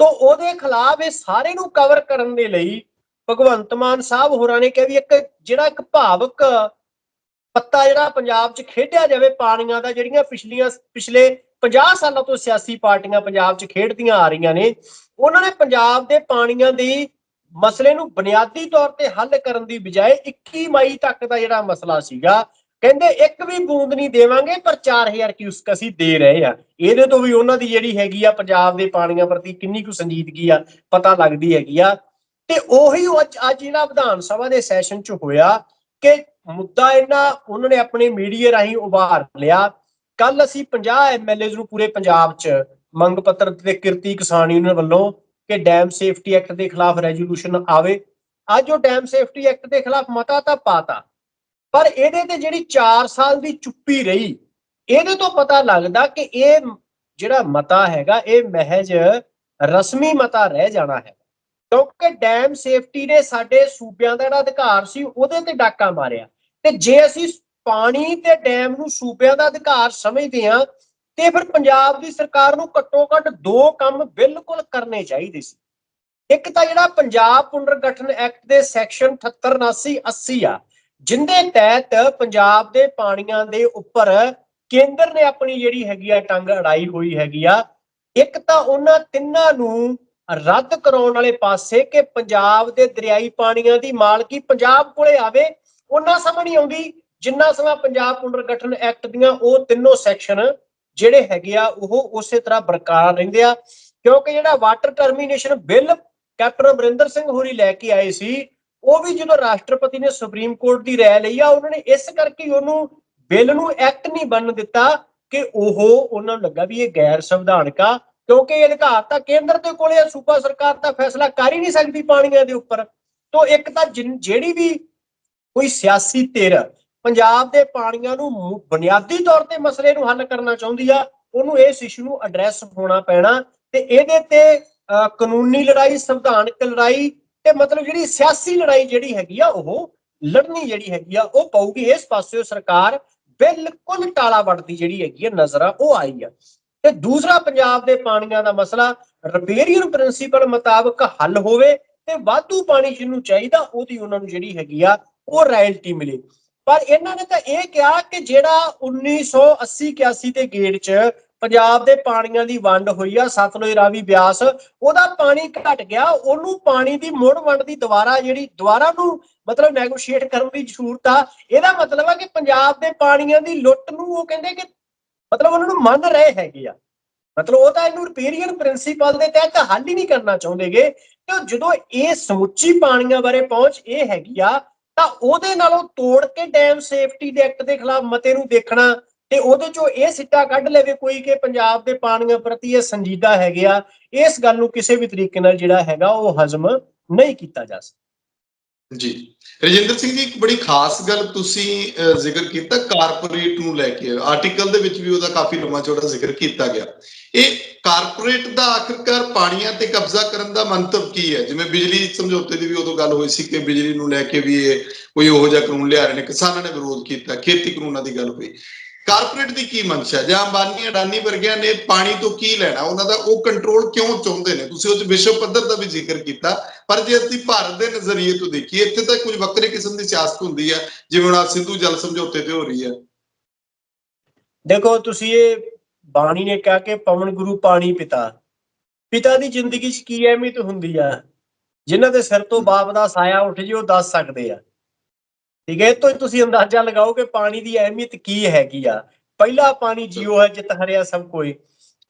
ਤੋਂ ਉਹਦੇ ਖਿਲਾਫ ਇਹ ਸਾਰੇ ਨੂੰ ਕਵਰ ਕਰਨ ਦੇ ਲਈ ਭਗਵੰਤ ਮਾਨ ਸਾਹਿਬ ਹੋਰਾਂ ਨੇ ਕਿਹਾ ਵੀ ਇੱਕ ਜਿਹੜਾ ਇੱਕ ਭਾਵਕ ਪੱਤਾ ਜਿਹੜਾ ਪੰਜਾਬ 'ਚ ਖੇਡਿਆ ਜਾਵੇ, ਪਾਣੀਆਂ ਦਾ, ਜਿਹੜੀਆਂ ਪਿਛਲੀਆਂ ਪਿਛਲੇ 50 ਸਾਲਾਂ ਤੋਂ ਸਿਆਸੀ ਪਾਰਟੀਆਂ ਪੰਜਾਬ 'ਚ ਖੇਡਦੀਆਂ ਆ ਰਹੀਆਂ ਨੇ, ਉਹਨਾਂ ਨੇ ਪੰਜਾਬ ਦੇ ਪਾਣੀਆਂ ਦੀ ਮਸਲੇ ਨੂੰ ਬੁਨਿਆਦੀ ਤੌਰ ਤੇ ਹੱਲ ਕਰਨ ਦੀ ਬਜਾਏ 21 ਮਈ ਤੱਕ ਦਾ ਜਿਹੜਾ ਮਸਲਾ ਸੀਗਾ, ਕਹਿੰਦੇ ਇੱਕ ਵੀ ਬੂੰਦ ਨਹੀਂ ਦੇਵਾਂਗੇ, ਪਰ 4000 ਕਿਊਸਕ ਅਸੀਂ ਦੇ ਰਹੇ ਆ ਇਹਦੇ ਤੋਂ ਵੀ ਉਹਨਾਂ ਦੀ ਜਿਹੜੀ ਹੈਗੀ ਆ ਪੰਜਾਬ ਦੇ ਪਾਣੀਆਂ ਪ੍ਰਤੀ ਕਿੰਨੀ ਕੁ ਸੰਜੀਦਗੀ ਆ, ਪਤਾ ਲੱਗਦੀ ਹੈਗੀ ਆ। ਤੇ ਉਹੀ ਅੱਜ ਅੱਜ ਜਿਹੜਾ ਵਿਧਾਨ ਸਭਾ ਦੇ ਸੈਸ਼ਨ 'ਚ ਹੋਇਆ ਕਿ ਮੁੱਦਾ ਇਹਨਾਂ ਉਹਨਾਂ ਨੇ ਆਪਣੇ ਮੀਡੀਆ ਰਾਹੀਂ ਉਭਾਰ ਲਿਆ। ਕੱਲ ਅਸੀਂ 50 ਐਮਐਲਏਜ਼ ਨੂੰ ਪੂਰੇ ਪੰਜਾਬ 'ਚ ਮੰਗ ਪੱਤਰ ਤੇ ਕਿਰਤੀ ਕਿਸਾਨ ਯੂਨੀਅਨ ਵੱਲੋਂ ਕਿ ਡੈਮ ਸੇਫਟੀ ਐਕਟ ਦੇ ਖਿਲਾਫ ਰੈਜ਼ੋਲੂਸ਼ਨ ਆਵੇ। ਅੱਜ ਉਹ ਡੈਮ ਸੇਫਟੀ ਐਕਟ ਦੇ ਖਿਲਾਫ ਮਤਾ ਤਾਂ ਪਾਤਾ, ਪਰ ਇਹਦੇ ਤੇ ਜਿਹੜੀ 4 ਸਾਲ ਦੀ ਚੁੱਪੀ ਰਹੀ, ਇਹਦੇ ਤੋਂ ਪਤਾ ਲੱਗਦਾ ਕਿ ਇਹ ਜਿਹੜਾ ਮਤਾ ਹੈਗਾ, ਇਹ ਮਹਿਜ ਰਸਮੀ ਮਤਾ ਰਹਿ ਜਾਣਾ ਹੈ। ਕਿਉਂਕਿ ਡੈਮ ਸੇਫਟੀ ਨੇ ਸਾਡੇ ਸੂਬਿਆਂ ਦਾ ਜਿਹੜਾ ਅਧਿਕਾਰ ਸੀ, ਉਹਦੇ ਤੇ ਡਾਕਾ ਮਾਰਿਆ। ਤੇ ਜੇ ਅਸੀਂ ਪਾਣੀ ਤੇ ਡੈਮ ਨੂੰ ਸੂਬਿਆਂ ਦਾ ਅਧਿਕਾਰ ਸਮਝਦੇ ਹਾਂ, ਤੇ ਫਿਰ ਪੰਜਾਬ ਦੀ ਸਰਕਾਰ ਨੂੰ ਘੱਟੋ ਘੱਟ ਦੋ ਕੰਮ ਬਿਲਕੁਲ ਕਰਨੇ ਚਾਹੀਦੇ ਸੀ। ਇੱਕ ਤਾਂ ਜਿਹੜਾ ਪੰਜਾਬ ਪੁਨਰਗਠਨ ਐਕਟ ਦੇ ਸੈਕਸ਼ਨ 78 79 80 ਆ, ਜਿੰਦੇ ਤਹਿਤ ਪੰਜਾਬ ਦੇ ਪਾਣੀਆਂ ਦੇ ਉੱਪਰ ਕੇਂਦਰ ਨੇ ਆਪਣੀ ਜਿਹੜੀ ਹੈਗੀ ਆ, ਟੰਗ ਅੜਾਈ ਹੋਈ ਹੈਗੀ ਆ, ਇੱਕ ਤਾਂ ਉਹਨਾਂ ਤਿੰਨਾਂ ਨੂੰ ਰੱਦ ਕਰਾਉਣ ਵਾਲੇ ਪਾਸੇ ਕਿ ਪੰਜਾਬ ਦੇ ਦਰਿਆਈ ਪਾਣੀਆਂ ਦੀ ਮਾਲਕੀ ਪੰਜਾਬ ਕੋਲੇ ਆਵੇ, ਉਹਨਾਂ ਸਮਾਂ ਨਹੀਂ ਆਉਂਦੀ ਜਿੰਨਾ ਸਮਾਂ ਪੰਜਾਬ ਪੁਨਰਗਠਨ ਐਕਟ ਦੀਆਂ ਉਹ ਤਿੰਨੋਂ ਸੈਕਸ਼ਨ ਜਿਹੜੇ ਹੈਗੇ ਆ, ਉਹ ਉਸੇ ਤਰ੍ਹਾਂ ਬਰਕਰਾਰ ਰਹਿੰਦੇ ਆ। ਕਿਉਂਕਿ ਜਿਹੜਾ water termination bill captain Amarinder Singh ਹੋਰੀ ਲੈ ਕੇ ਆਏ ਸੀ, ਉਹ ਵੀ ਜਦੋਂ ਰਾਸ਼ਟਰਪਤੀ ਨੇ ਸੁਪਰੀਮ ਕੋਰਟ ਦੀ ਰਾਏ ਲਈ ਆ, ਉਹਨਾਂ ਨੇ ਇਸ ਕਰਕੇ ਉਹਨੂੰ ਬਿੱਲ ਨੂੰ ਐਕਟ ਨਹੀਂ ਬਣਨ ਦਿੱਤਾ ਕਿ ਉਹ, ਉਹਨਾਂ ਨੂੰ ਲੱਗਾ ਵੀ ਇਹ ਗੈਰ ਸੰਵਿਧਾਨਕ ਆ। ਕਿਉਂਕਿ ਇਹ ਅਧਿਕਾਰ ਤਾਂ ਕੇਂਦਰ ਦੇ ਕੋਲੇ ਆ ਸੂਬਾ ਸਰਕਾਰ ਤਾਂ ਫੈਸਲਾ ਕਰ ਹੀ ਨਹੀਂ ਸਕਦੀ ਪਾਣੀਆਂ ਦੇ ਉੱਪਰ। ਤੋਂ ਇੱਕ ਤਾਂ ਜਿਨ- ਜਿਹੜੀ ਵੀ ਕੋਈ ਸਿਆਸੀ ਧਿਰ ਪੰਜਾਬ ਦੇ ਪਾਣੀਆਂ ਨੂੰ ਬੁਨਿਆਦੀ ਤੌਰ ਤੇ ਮਸਲੇ ਨੂੰ ਹੱਲ ਕਰਨਾ ਚਾਹੁੰਦੀ ਆ ਉਹਨੂੰ ਇਸ ਇਸ਼ੂ ਨੂੰ ਐਡਰੈਸ ਹੋਣਾ ਪੈਣਾ ਤੇ ਇਹਦੇ ਤੇ ਅਹ, ਕਾਨੂੰਨੀ ਲੜਾਈ ਸੰਵਿਧਾਨਕ ਲੜਾਈ ਤੇ ਮਤਲਬ ਜਿਹੜੀ ਸਿਆਸੀ ਲੜਾਈ ਜਿਹੜੀ ਹੈਗੀ ਆ ਉਹ ਲੜਨੀ ਜਿਹੜੀ ਹੈਗੀ ਆ ਉਹ ਪਊਗੀ। ਇਸ ਪਾਸਿਓ ਸਰਕਾਰ ਬਿਲਕੁਲ ਟਾਲਾ ਵੱਟਦੀ ਜਿਹੜੀ ਹੈਗੀ ਆ ਨਜ਼ਰ ਆ ਉਹ ਆਈ ਆ। ਤੇ ਦੂਸਰਾ ਪੰਜਾਬ ਦੇ ਪਾਣੀਆਂ ਦਾ ਮਸਲਾ ਰਿਪੇਰੀਅਨ ਪ੍ਰਿੰਸੀਪਲ ਮੁਤਾਬਕ ਹੱਲ ਹੋਵੇ ਤੇ ਵਾਧੂ ਪਾਣੀ ਜਿਹਨੂੰ ਚਾਹੀਦਾ ਉਹਦੀ ਉਹਨਾਂ ਨੂੰ ਜਿਹੜੀ ਹੈਗੀ ਆ, ਉਹ ਰਾਇਲਟੀ ਮਿਲੇ। ਪਰ ਇਹਨਾਂ ਨੇ ਤਾਂ ਇਹ ਕਿਹਾ ਕਿ ਜਿਹੜਾ 1980 81 ਦੇ ਗੇੜ 'ਚ ਪੰਜਾਬ ਦੇ ਪਾਣੀਆਂ ਦੀ ਵੰਡ ਹੋਈ ਆ, ਸਤਲੁਜ ਰਾਵੀ ਬਿਆਸ, ਉਹਦਾ ਪਾਣੀ ਘਟ ਗਿਆ, ਉਹਨੂੰ ਪਾਣੀ ਦੀ ਮੁੜ ਵੰਡ ਦੀ ਦੁਬਾਰਾ ਜਿਹੜੀ, ਦੁਬਾਰਾ ਨੂੰ ਮਤਲਬ ਨੈਗੋਸ਼ੀਏਟ ਕਰਨ ਦੀ ਜ਼ਰੂਰਤ ਆ। ਇਹਦਾ ਮਤਲਬ ਆ ਕਿ ਪੰਜਾਬ ਦੇ ਪਾਣੀਆਂ ਦੀ ਲੁੱਟ ਨੂੰ ਉਹ ਕਹਿੰਦੇ ਕਿ ਮਤਲਬ ਉਹਨਾਂ ਨੂੰ ਮੰਨ ਰਹੇ ਹੈਗੇ ਆ। ਮਤਲਬ ਉਹ ਤਾਂ ਇਹਨੂੰ ਰਿਪੇਰੀਅਨ ਪ੍ਰਿੰਸੀਪਲ ਦੇ ਤਹਿਤ ਹੱਲ ਹੀ ਨਹੀਂ ਕਰਨਾ ਚਾਹੁੰਦੇਗੇ। ਤੇ ਜਦੋਂ ਇਹ ਸਮੁੱਚੀ ਪਾਣੀਆਂ ਬਾਰੇ ਪਹੁੰਚ ਇਹ ਹੈਗੀ ਆ, ਤਾਂ ਉਹਦੇ ਨਾਲੋਂ ਤੋੜ ਕੇ ਡੈਮ ਸੇਫਟੀ ਦੇ ਐਕਟ ਦੇ ਖਿਲਾਫ ਮਤੇ ਨੂੰ ਦੇਖਣਾ ਤੇ ਉਹਦੇ ਚੋਂ ਇਹ ਸਿੱਟਾ ਕੱਢ ਲਵੇ ਕੋਈ ਕਿ ਪੰਜਾਬ ਦੇ ਪਾਣੀਆਂ ਪ੍ਰਤੀ ਇਹ ਸੰਜੀਦਾ ਹੈਗੇ ਆ, ਇਸ ਗੱਲ ਨੂੰ ਕਿਸੇ ਵੀ ਤਰੀਕੇ ਨਾਲ ਜਿਹੜਾ ਹੈਗਾ ਉਹ ਹਜ਼ਮ ਨਹੀਂ ਕੀਤਾ ਜਾ ਸਕਦਾ। ਜੀ। ਰਜਿੰਦਰ ਸਿੰਘ ਜੀ, ਇੱਕ ਬੜੀ ਖਾਸ ਗੱਲ ਤੁਸੀਂ ਜ਼ਿਕਰ ਕੀਤਾ, ਕਾਰਪੋਰੇਟ ਨੂੰ ਲੈ ਕੇ। ਆਰਟੀਕਲ ਦੇ ਵਿੱਚ ਵੀ ਉਹਦਾ ਕਾਫੀ ਲੰਮਾ ਚੌੜਾ ਜ਼ਿਕਰ ਕੀਤਾ ਗਿਆ। ਇਹ ਕਾਰਪੋਰੇਟ ਦਾ ਆਖਰਕਾਰ ਪਾਣੀਆਂ ਤੇ ਕਬਜ਼ਾ ਕਰਨ ਦਾ ਮੰਤਵ ਕੀ ਹੈ? ਜਿਵੇਂ ਬਿਜਲੀ ਸਮਝੌਤੇ ਦੀ ਵੀ ਉਦੋਂ ਗੱਲ ਹੋਈ ਸੀ ਕਿ ਬਿਜਲੀ ਨੂੰ ਲੈ ਕੇ ਵੀ ਇਹ ਕੋਈ ਉਹੋ ਜਿਹਾ ਕਾਨੂੰਨ ਲਿਆ ਰਹੇ ਨੇ। ਕਿਸਾਨਾਂ ਨੇ ਵਿਰੋਧ ਕੀਤਾ, ਖੇਤੀ ਕਾਨੂੰਨਾਂ ਦੀ ਗੱਲ ਹੋਈ। ਕਾਰਪੋਰੇਟ ਦੀ ਕੀ ਮਨਸ਼ਾ ਜਾਂ ਅੰਬਾਨੀ ਅਡਾਨੀ ਵਰਗਿਆਂ ਨੇ ਪਾਣੀ ਤੋਂ ਕੀ ਲੈਣਾ? ਉਹਨਾਂ ਦਾ ਉਹ ਕੰਟਰੋਲ ਕਿਉਂ ਚਾਹੁੰਦੇ ਨੇ? ਤੁਸੀਂ ਉਹ 'ਚ ਵਿਸ਼ਵ ਪੱਧਰ ਦਾ ਵੀ ਜ਼ਿਕਰ ਕੀਤਾ। ਪਰ ਜੇ ਅਸੀਂ ਭਾਰਤ ਦੇ ਨਜ਼ਰੀਏ ਤੋਂ ਦੇਖੀਏ, ਇੱਥੇ ਤਾਂ ਕੁਝ ਵੱਖਰੇ ਕਿਸਮ ਦੀ ਸਿਆਸਤ ਹੁੰਦੀ ਹੈ। ਜਿਵੇਂ ਹੁਣ ਆਹ ਸਿੰਧੂ ਜਲ ਸਮਝੌਤੇ ਤੇ ਹੋ ਰਹੀ ਹੈ। ਦੇਖੋ, ਤੁਸੀਂ ਇਹ ਬਾਣੀ ਨੇ ਕਿਹਾ ਕਿ ਪਵਨ ਗੁਰੂ ਪਾਣੀ ਪਿਤਾ। ਪਿਤਾ ਦੀ ਜ਼ਿੰਦਗੀ 'ਚ ਕੀ ਅਹਿਮੀਅਤ ਹੁੰਦੀ ਆ? ਜਿਨ੍ਹਾਂ ਦੇ ਸਿਰ ਤੋਂ ਬਾਪ ਦਾ ਸਾਇਆ ਉੱਠ ਜੇ, ਉਹ ਦੱਸ ਸਕਦੇ ਆ। ਠੀਕ ਹੈ, ਇਹ ਤੋਂ ਤੁਸੀਂ ਅੰਦਾਜ਼ਾ ਲਗਾਓ ਕਿ ਪਾਣੀ ਦੀ ਅਹਿਮੀਅਤ ਕੀ ਹੈਗੀ ਆ। ਪਹਿਲਾ ਪਾਣੀ ਜੀਓ ਹੈ, ਜਿਤ ਹਰਿਆ ਸਭ ਕੋਈ।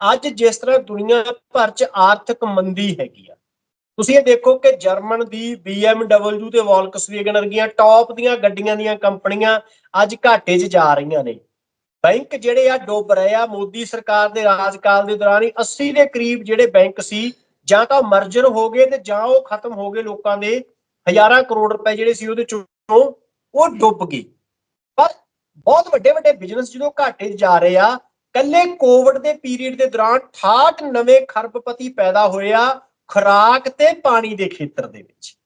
ਅੱਜ ਜਿਸ ਤਰ੍ਹਾਂ ਦੁਨੀਆ ਭਰ 'ਚ ਆਰਥਿਕ ਮੰਦੀ ਹੈਗੀ ਆ। ਤੁਸੀਂ ਇਹ ਦੇਖੋ ਕਿ ਜਰਮਨ ਦੀ BMW ਤੇ ਵੋਲਕਸਵੈਗਨ ਵਰਗੀਆਂ ਟੌਪ ਦੀਆਂ ਗੱਡੀਆਂ ਦੀਆਂ ਕੰਪਨੀਆਂ ਅੱਜ ਘਾਟੇ 'ਚ ਜਾ ਰਹੀਆਂ ਨੇ। ਬੈਂਕ ਜਿਹੜੇ ਆ ਡੁੱਬ ਰਹੇ ਆ, ਮੋਦੀ ਸਰਕਾਰ ਦੇ ਰਾਜਕਾਲ ਦੇ ਦੌਰਾਨ ਹੀ 80 ਦੇ ਕਰੀਬ ਜਿਹੜੇ ਬੈਂਕ ਸੀ, ਜਾਂ ਤਾਂ ਮਰਜਰ ਹੋ ਗਏ ਤੇ ਜਾਂ ਉਹ ਖਤਮ ਹੋ ਗਏ ਲੋਕਾਂ ਦੇ ਹਜ਼ਾਰਾਂ ਕਰੋੜ ਰੁਪਏ ਜਿਹੜੇ ਸੀ ਉਹਦੇ ਚੋਂ ਉਹ ਡੁੱਬ ਗਈ। ਪਰ ਬਹੁਤ ਵੱਡੇ ਵੱਡੇ ਬਿਜ਼ਨਸ ਜਦੋਂ ਘਾਟੇ 'ਚ ਜਾ ਰਹੇ ਆ ਕੱਲੇ ਕੋਵਿਡ ਦੇ ਪੀਰੀਅਡ ਦੇ ਦੌਰਾਨ 68 ਨਵੇਂ ਖਰਬਪਤੀ ਪੈਦਾ ਹੋਏ ਆ ਖੁਰਾਕ ਤੇ ਪਾਣੀ ਦੇ ਖੇਤਰ ਦੇ ਵਿੱਚ।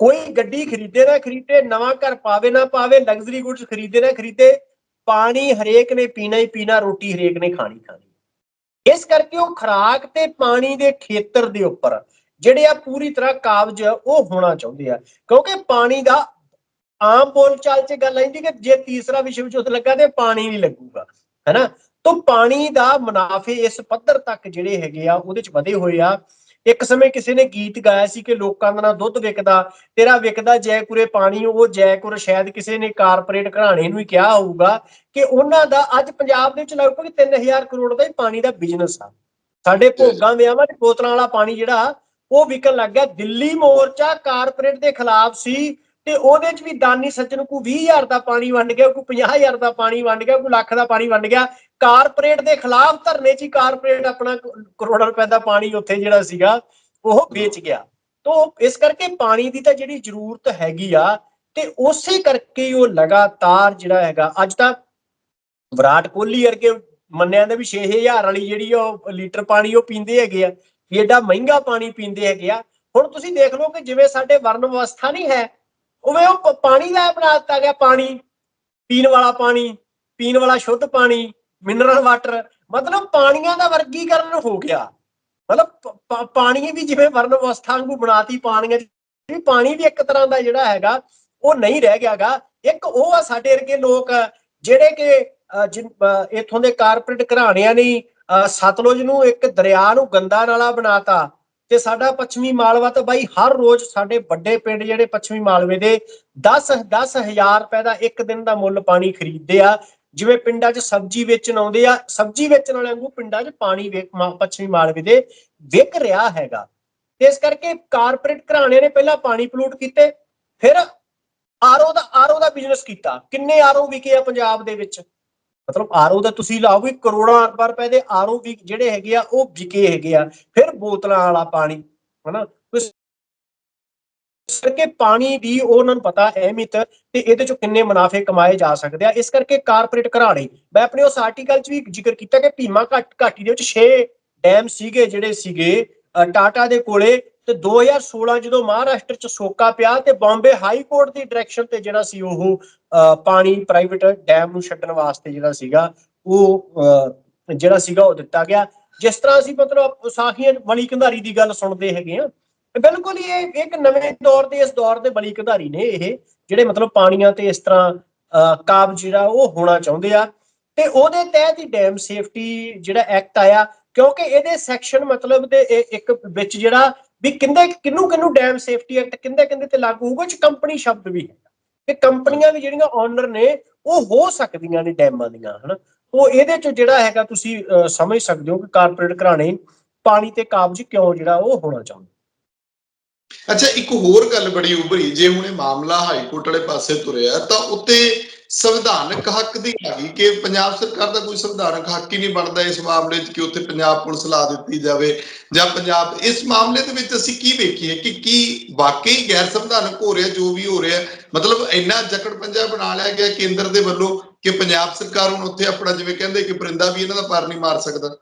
ਕੋਈ ਗੱਡੀ ਖਰੀਦੇ ਨਾ ਖਰੀਦੇ, ਨਵਾਂ ਘਰ ਪਾਵੇ ਨਾ ਪਾਵੇ ਲਗਜ਼ਰੀ ਗੁੱਡਸ ਖਰੀਦੇ ਨਾ ਖਰੀਦੇ, ਪਾਣੀ ਹਰੇਕ ਨੇ ਪੀਣਾ ਹੀ ਪੀਣਾ, ਰੋਟੀ ਹਰੇਕ ਨੇ ਖਾਣੀ ਖਾਣੀ। ਇਸ ਕਰਕੇ ਉਹ ਖੁਰਾਕ ਤੇ ਪਾਣੀ ਦੇ ਖੇਤਰ ਦੇ ਉੱਪਰ, ਜਿਹੜੇ ਆ ਪੂਰੀ ਤਰ੍ਹਾਂ ਕਾਬਜ ਉਹ ਹੋਣਾ ਚਾਹੁੰਦੇ ਆ। ਕਿਉਂਕਿ ਪਾਣੀ ਦਾ ਆਮ ਬੋਲਚਾਲ 'ਚ ਗੱਲ ਆਂਦੀ ਕਿ ਜੇ ਤੀਸਰਾ ਵਿਸ਼ਵ ਯੁੱਧ ਲੱਗਾ ਤੇ ਪਾਣੀ ਨਹੀਂ ਲੱਗੂਗਾ ਹੈਨਾ? ਤੋਂ ਪਾਣੀ ਦਾ ਮੁਨਾਫੇ ਇਸ ਪੱਧਰ ਤੱਕ ਜਿਹੜੇ ਹੈਗੇ ਆ ਉਹਦੇ 'ਚ ਵਧੇ ਹੋਏ ਆ। ਇੱਕ ਸਮੇਂ ਕਿਸੇ ਨੇ ਗੀਤ ਗਾਇਆ ਸੀ ਕਿ ਲੋਕਾਂ ਦਾ ਨਾ ਦੁੱਧ ਵਿਕਦਾ ਤੇਰਾ ਵਿਕਦਾ ਜੈਕੁਰੇ ਪਾਣੀ ਉਹ ਜੈਕੁਰ ਸ਼ਾਇਦ ਕਿਸੇ ਨੇ ਕਾਰਪੋਰੇਟ ਘਰਾਣੇ ਨੂੰ ਹੀ ਕਿਹਾ ਹੋਊਗਾ ਕਿ ਉਹਨਾਂ ਦਾ ਅੱਜ ਪੰਜਾਬ ਦੇ ਵਿੱਚ ਲਗਭਗ 3000 ਕਰੋੜ ਦਾ ਹੀ ਪਾਣੀ ਦਾ ਬਿਜ਼ਨਸ ਆ। ਸਾਡੇ ਭੋਗਾਂ ਵਿਆਹਾਂ 'ਚ ਬੋਤਲਾਂ ਵਾਲਾ ਪਾਣੀ ਜਿਹੜਾ ਉਹ ਵਿਕਣ ਲੱਗ ਗਿਆ। ਦਿੱਲੀ ਮੋਰਚਾ ਕਾਰਪੋਰੇਟ ਦੇ ਖਿਲਾਫ ਸੀ। ਤੇ ਉਹਦੇ 'ਚ ਵੀ ਦਾਨੀ ਸੱਜਣ ਕੋ 20000 ਦਾ ਪਾਣੀ ਵੰਡ ਗਿਆ, ਕੋ 50000 ਦਾ ਪਾਣੀ ਵੰਡ ਗਿਆ, ਕੋ ਲੱਖ ਦਾ ਪਾਣੀ ਵੰਡ ਗਿਆ। ਕਾਰਪੋਰੇਟ ਦੇ ਖਿਲਾਫ ਧਰਨੇ 'ਚ ਹੀ ਕਾਰਪੋਰੇਟ ਆਪਣਾ ਕਰੋੜਾਂ ਰੁਪਏ ਦਾ ਪਾਣੀ ਉੱਥੇ ਜਿਹੜਾ ਸੀਗਾ, ਉਹ ਵੇਚ ਗਿਆ। ਤੋਂ ਇਸ ਕਰਕੇ ਪਾਣੀ ਦੀ ਤਾਂ ਜਿਹੜੀ ਜ਼ਰੂਰਤ ਹੈਗੀ ਆ, ਤੇ ਉਸੇ ਕਰਕੇ ਉਹ ਲਗਾਤਾਰ ਜਿਹੜਾ ਹੈਗਾ, ਅੱਜ ਤਾਂ ਵਿਰਾਟ ਕੋਹਲੀ ਵਰਗੇ ਮੰਨਿਆ ਜਾਂਦਾ ਵੀ 6000 ਵਾਲੀ ਜਿਹੜੀ ਉਹ ਲੀਟਰ ਪਾਣੀ ਉਹ ਪੀਂਦੇ ਹੈਗੇ ਆ। ਵੀ ਐਡਾ ਮਹਿੰਗਾ ਪਾਣੀ ਪੀਂਦੇ ਹੈਗੇ ਆ। ਹੁਣ ਤੁਸੀਂ ਦੇਖ ਲਓ ਕਿ ਜਿਵੇਂ ਸਾਡੇ ਵਰਨ ਵਿਵਸਥਾ ਨਹੀਂ ਹੈ ਉਵੇਂ ਉਹ ਪਾਣੀ ਦਾ ਬਣਾ ਦਿੱਤਾ ਗਿਆ ਪਾਣੀ ਪੀਣ ਵਾਲਾ ਪਾਣੀ ਪੀਣ ਵਾਲਾ ਸ਼ੁੱਧ ਪਾਣੀ ਮਿਨਰਲ ਵਾਟਰ ਮਤਲਬ ਪਾਣੀਆਂ ਦਾ ਵਰਗੀਕਰਨ ਹੋ ਗਿਆ। ਮਤਲਬ ਪਾਣੀ ਵੀ ਜਿਵੇਂ ਵਰਨ ਅਵਸਥਾ ਵਾਂਗੂ ਬਣਾਤੀ ਪਾਣੀਆਂ ਵੀ ਪਾਣੀ ਵੀ ਇੱਕ ਤਰ੍ਹਾਂ ਦਾ ਜਿਹੜਾ ਹੈਗਾ ਉਹ ਨਹੀਂ ਰਹਿ ਗਿਆਗਾ। ਇੱਕ ਉਹ ਆ ਸਾਡੇ ਵਰਗੇ ਲੋਕ ਜਿਹੜੇ ਕਿ ਅਹ, ਜਿਨ- ਇੱਥੋਂ ਦੇ ਕਾਰਪੋਰੇਟ ਘਰਾਣਿਆਂ ਨੇ ਅਹ, ਸਤਲੁਜ ਨੂੰ ਇੱਕ ਦਰਿਆ ਨੂੰ ਗੰਦਾ ਨਾਲਾ ਬਣਾਤਾ। ਤੇ ਸਾਡਾ ਪੱਛਮੀ ਮਾਲਵਾ ਤਾਂ ਬਾਈ ਹਰ ਰੋਜ਼ ਸਾਡੇ ਵੱਡੇ ਪਿੰਡ ਜਿਹੜੇ ਪੱਛਮੀ ਮਾਲਵੇ ਦੇ 10 10000 ਰੁਪਏ ਦਾ ਇੱਕ ਦਿਨ ਦਾ ਮੁੱਲ ਪਾਣੀ ਖਰੀਦਦੇ ਆ। ਜਿਵੇਂ ਪਿੰਡਾਂ 'ਚ ਸਬਜ਼ੀ ਵੇਚਣ ਆਉਂਦੇ ਆ, ਸਬਜ਼ੀ ਵੇਚਣ ਵਾਲਿਆਂ ਨੂੰ ਪਿੰਡਾਂ 'ਚ ਪਾਣੀ ਪੱਛਮੀ ਮਾਲਵੇ ਦੇ ਵਿਕ ਰਿਹਾ ਹੈਗਾ। ਤੇ ਇਸ ਕਰਕੇ ਕਾਰਪੋਰੇਟ ਘਰਾਣੇ ਨੇ ਪਹਿਲਾਂ ਪਾਣੀ ਪਲੂਟ ਕੀਤੇ, ਫਿਰ ਆਰਓ ਦਾ ਆਰਓ ਦਾ ਬਿਜ਼ਨਸ ਕੀਤਾ। ਕਿੰਨੇ ਆਰਓ ਵਿਕੇ ਆ ਪੰਜਾਬ ਦੇ ਵਿੱਚ? ਮਤਲਬ ਆਰਓ ਦਾ ਤੁਸੀਂ ਲਾਓ ਵੀ ਕਰੋੜਾਂ ਅਰਬਾਂ ਰੁਪਏ ਦੇ ਆਰਓ ਵੀ ਜਿਹੜੇ ਹੈਗੇ ਆ ਉਹ ਵਿਕੇ ਹੈਗੇ ਆ। ਫਿਰ ਬੋਤਲਾਂ ਵਾਲਾ ਪਾਣੀ ਹਨਾ? ਇਸ ਕਰਕੇ ਪਾਣੀ ਦੀ ਉਹਨਾਂ ਨੂੰ ਪਤਾ ਅਹਿਮੀਅਤ ਤੇ ਇਹਦੇ ਚੋਂ ਕਿੰਨੇ ਮੁਨਾਫੇ ਕਮਾਏ ਜਾ ਸਕਦੇ ਆ। ਇਸ ਕਰਕੇ ਕਾਰਪੋਰੇਟ ਘਰਾਣੇ ਮੈਂ ਆਪਣੇ ਉਸ ਆਰਟੀਕਲ 'ਚ ਵੀ ਜ਼ਿਕਰ ਕੀਤਾ ਕਿ ਭੀਮਾ ਘਾਟ ਘਾਟੀ ਦੇ ਵਿੱਚ 6 ਡੈਮ ਸੀਗੇ ਜਿਹੜੇ ਸੀਗੇ ਅ, ਟਾਟਾ ਦੇ ਕੋਲੇ ਤੇ 2016 ਜਦੋਂ ਮਹਾਰਾਸ਼ਟਰ 'ਚ ਸੋਕਾ ਪਿਆ ਤੇ ਬੰਬੇ ਹਾਈ ਕੋਰਟ ਦੀ ਡਾਇਰੈਕਸ਼ਨ ਤੇ ਜਿਹੜਾ ਸੀ ਉਹ ਪਾਣੀ ਪ੍ਰਾਈਵੇਟ ਡੈਮ ਨੂੰ ਛੱਡਣ ਵਾਸਤੇ ਜਿਹੜਾ ਸੀਗਾ ਉਹ ਜਿਹੜਾ ਸੀਗਾ ਉਹ ਦਿੱਤਾ ਗਿਆ। ਜਿਸ ਤਰ੍ਹਾਂ ਅਸੀਂ ਮਤਲਬ ਸਾਖੀਆਂ ਮਲੀ ਕੰਧਾਰੀ ਦੀ ਗੱਲ ਸੁਣਦੇ ਹੈਗੇ ਆ ਬਿਲਕੁਲ ਇਹ ਇੱਕ ਨਵੇਂ ਦੌਰ ਦੇ ਇਸ ਦੌਰ ਦੇ ਬਲੀ ਕੰਧਾਰੀ ਨੇ ਇਹ ਜਿਹੜੇ ਮਤਲਬ ਪਾਣੀਆਂ ਤੇ ਇਸ ਤਰ੍ਹਾਂ ਅ, ਕਾਬਜ਼ ਜਿਹੜਾ ਉਹ ਹੋਣਾ ਚਾਹੁੰਦੇ ਆ। ਤੇ ਉਹਦੇ ਤਹਿਤ ਹੀ ਡੈਮ ਸੇਫਟੀ ਜਿਹੜਾ ਐਕਟ ਆਇਆ ਕਿਉਂਕਿ ਇਹਦੇ ਸੈਕਸ਼ਨ ਮਤਲਬ ਦੇ ਇੱਕ ਵਿੱਚ ਜਿਹੜਾ ਵੀ ਕਿੰਦੇ ਕਿੰਨੂੰ ਕਿੰਨੂੰ ਡੈਮ ਸੇਫਟੀ ਐਕਟ ਕਿੰਦੇ ਕਿੰਦੇ ਤੇ ਲਾਗੂ ਹੋਊਗਾ ਚ ਕੰਪਨੀ ਸ਼ਬਦ ਵੀ ਹੈ ਕਿ ਕੰਪਨੀਆਂ ਵੀ ਜਿਹੜੀਆਂ ਓਨਰ ਨੇ, ਉਹ ਹੋ ਸਕਦੀਆਂ ਨੇ ਡੈਮਾਂ ਦੀਆਂ, ਹਨਾ। ਉਹ ਇਹਦੇ ਚ ਜਿਹੜਾ ਹੈਗਾ, ਤੁਸੀਂ ਸਮਝ ਸਕਦੇ ਹੋ ਕਿ ਕਾਰਪੋਰੇਟ ਘਰਾਣੇ ਪਾਣੀ ਤੇ ਕਾਬਜ਼ ਕਿਉਂ ਜਿਹੜਾ ਉਹ ਹੋਣਾ ਚਾਹੁੰਦੇ? ਅੱਛਾ, ਇੱਕ ਹੋਰ ਗੱਲ ਬੜੀ ਉਭਰੀ, ਜੇ ਹੁਣ ਇਹ ਮਾਮਲਾ ਹਾਈ ਕੋਰਟ ਵਾਲੇ ਪਾਸੇ ਤੁਰਿਆ, ਤਾਂ ਉੱਤੇ ਸੰਵਿਧਾਨਕ ਹੱਕ ਦੀ ਆ ਕਿ ਪੰਜਾਬ ਸਰਕਾਰ ਦਾ ਕੋਈ ਸੰਵਿਧਾਨਕ ਹੱਕ ਹੀ ਨਹੀਂ ਬਣਦਾ ਇਸ ਮਾਮਲੇ 'ਚ ਕਿ ਉੱਥੇ ਪੰਜਾਬ ਪੁਲਿਸ ਲਾ ਦਿੱਤੀ ਜਾਵੇ ਜਾਂ ਪੰਜਾਬ, ਇਸ ਮਾਮਲੇ ਦੇ ਵਿੱਚ ਅਸੀਂ ਕੀ ਵੇਖੀਏ ਕਿ ਕੀ ਵਾਕਈ ਗੈਰ ਸੰਵਿਧਾਨਕ ਹੋ ਰਿਹਾ, ਜੋ ਵੀ ਹੋ ਰਿਹਾ, ਮਤਲਬ ਇੰਨਾ ਜਕੜ ਪੰਜਾ ਬਣਾ ਲਿਆ ਗਿਆ ਕੇਂਦਰ ਦੇ ਵੱਲੋਂ ਕਿ ਪੰਜਾਬ ਸਰਕਾਰ ਹੁਣ ਉੱਥੇ ਆਪਣਾ ਜਿਵੇਂ ਕਹਿੰਦੇ ਕਿ ਪਰਿੰਦਾ ਵੀ ਇਹਨਾਂ ਦਾ ਪਰ ਨਹੀਂ ਮਾਰ ਸਕਦਾ।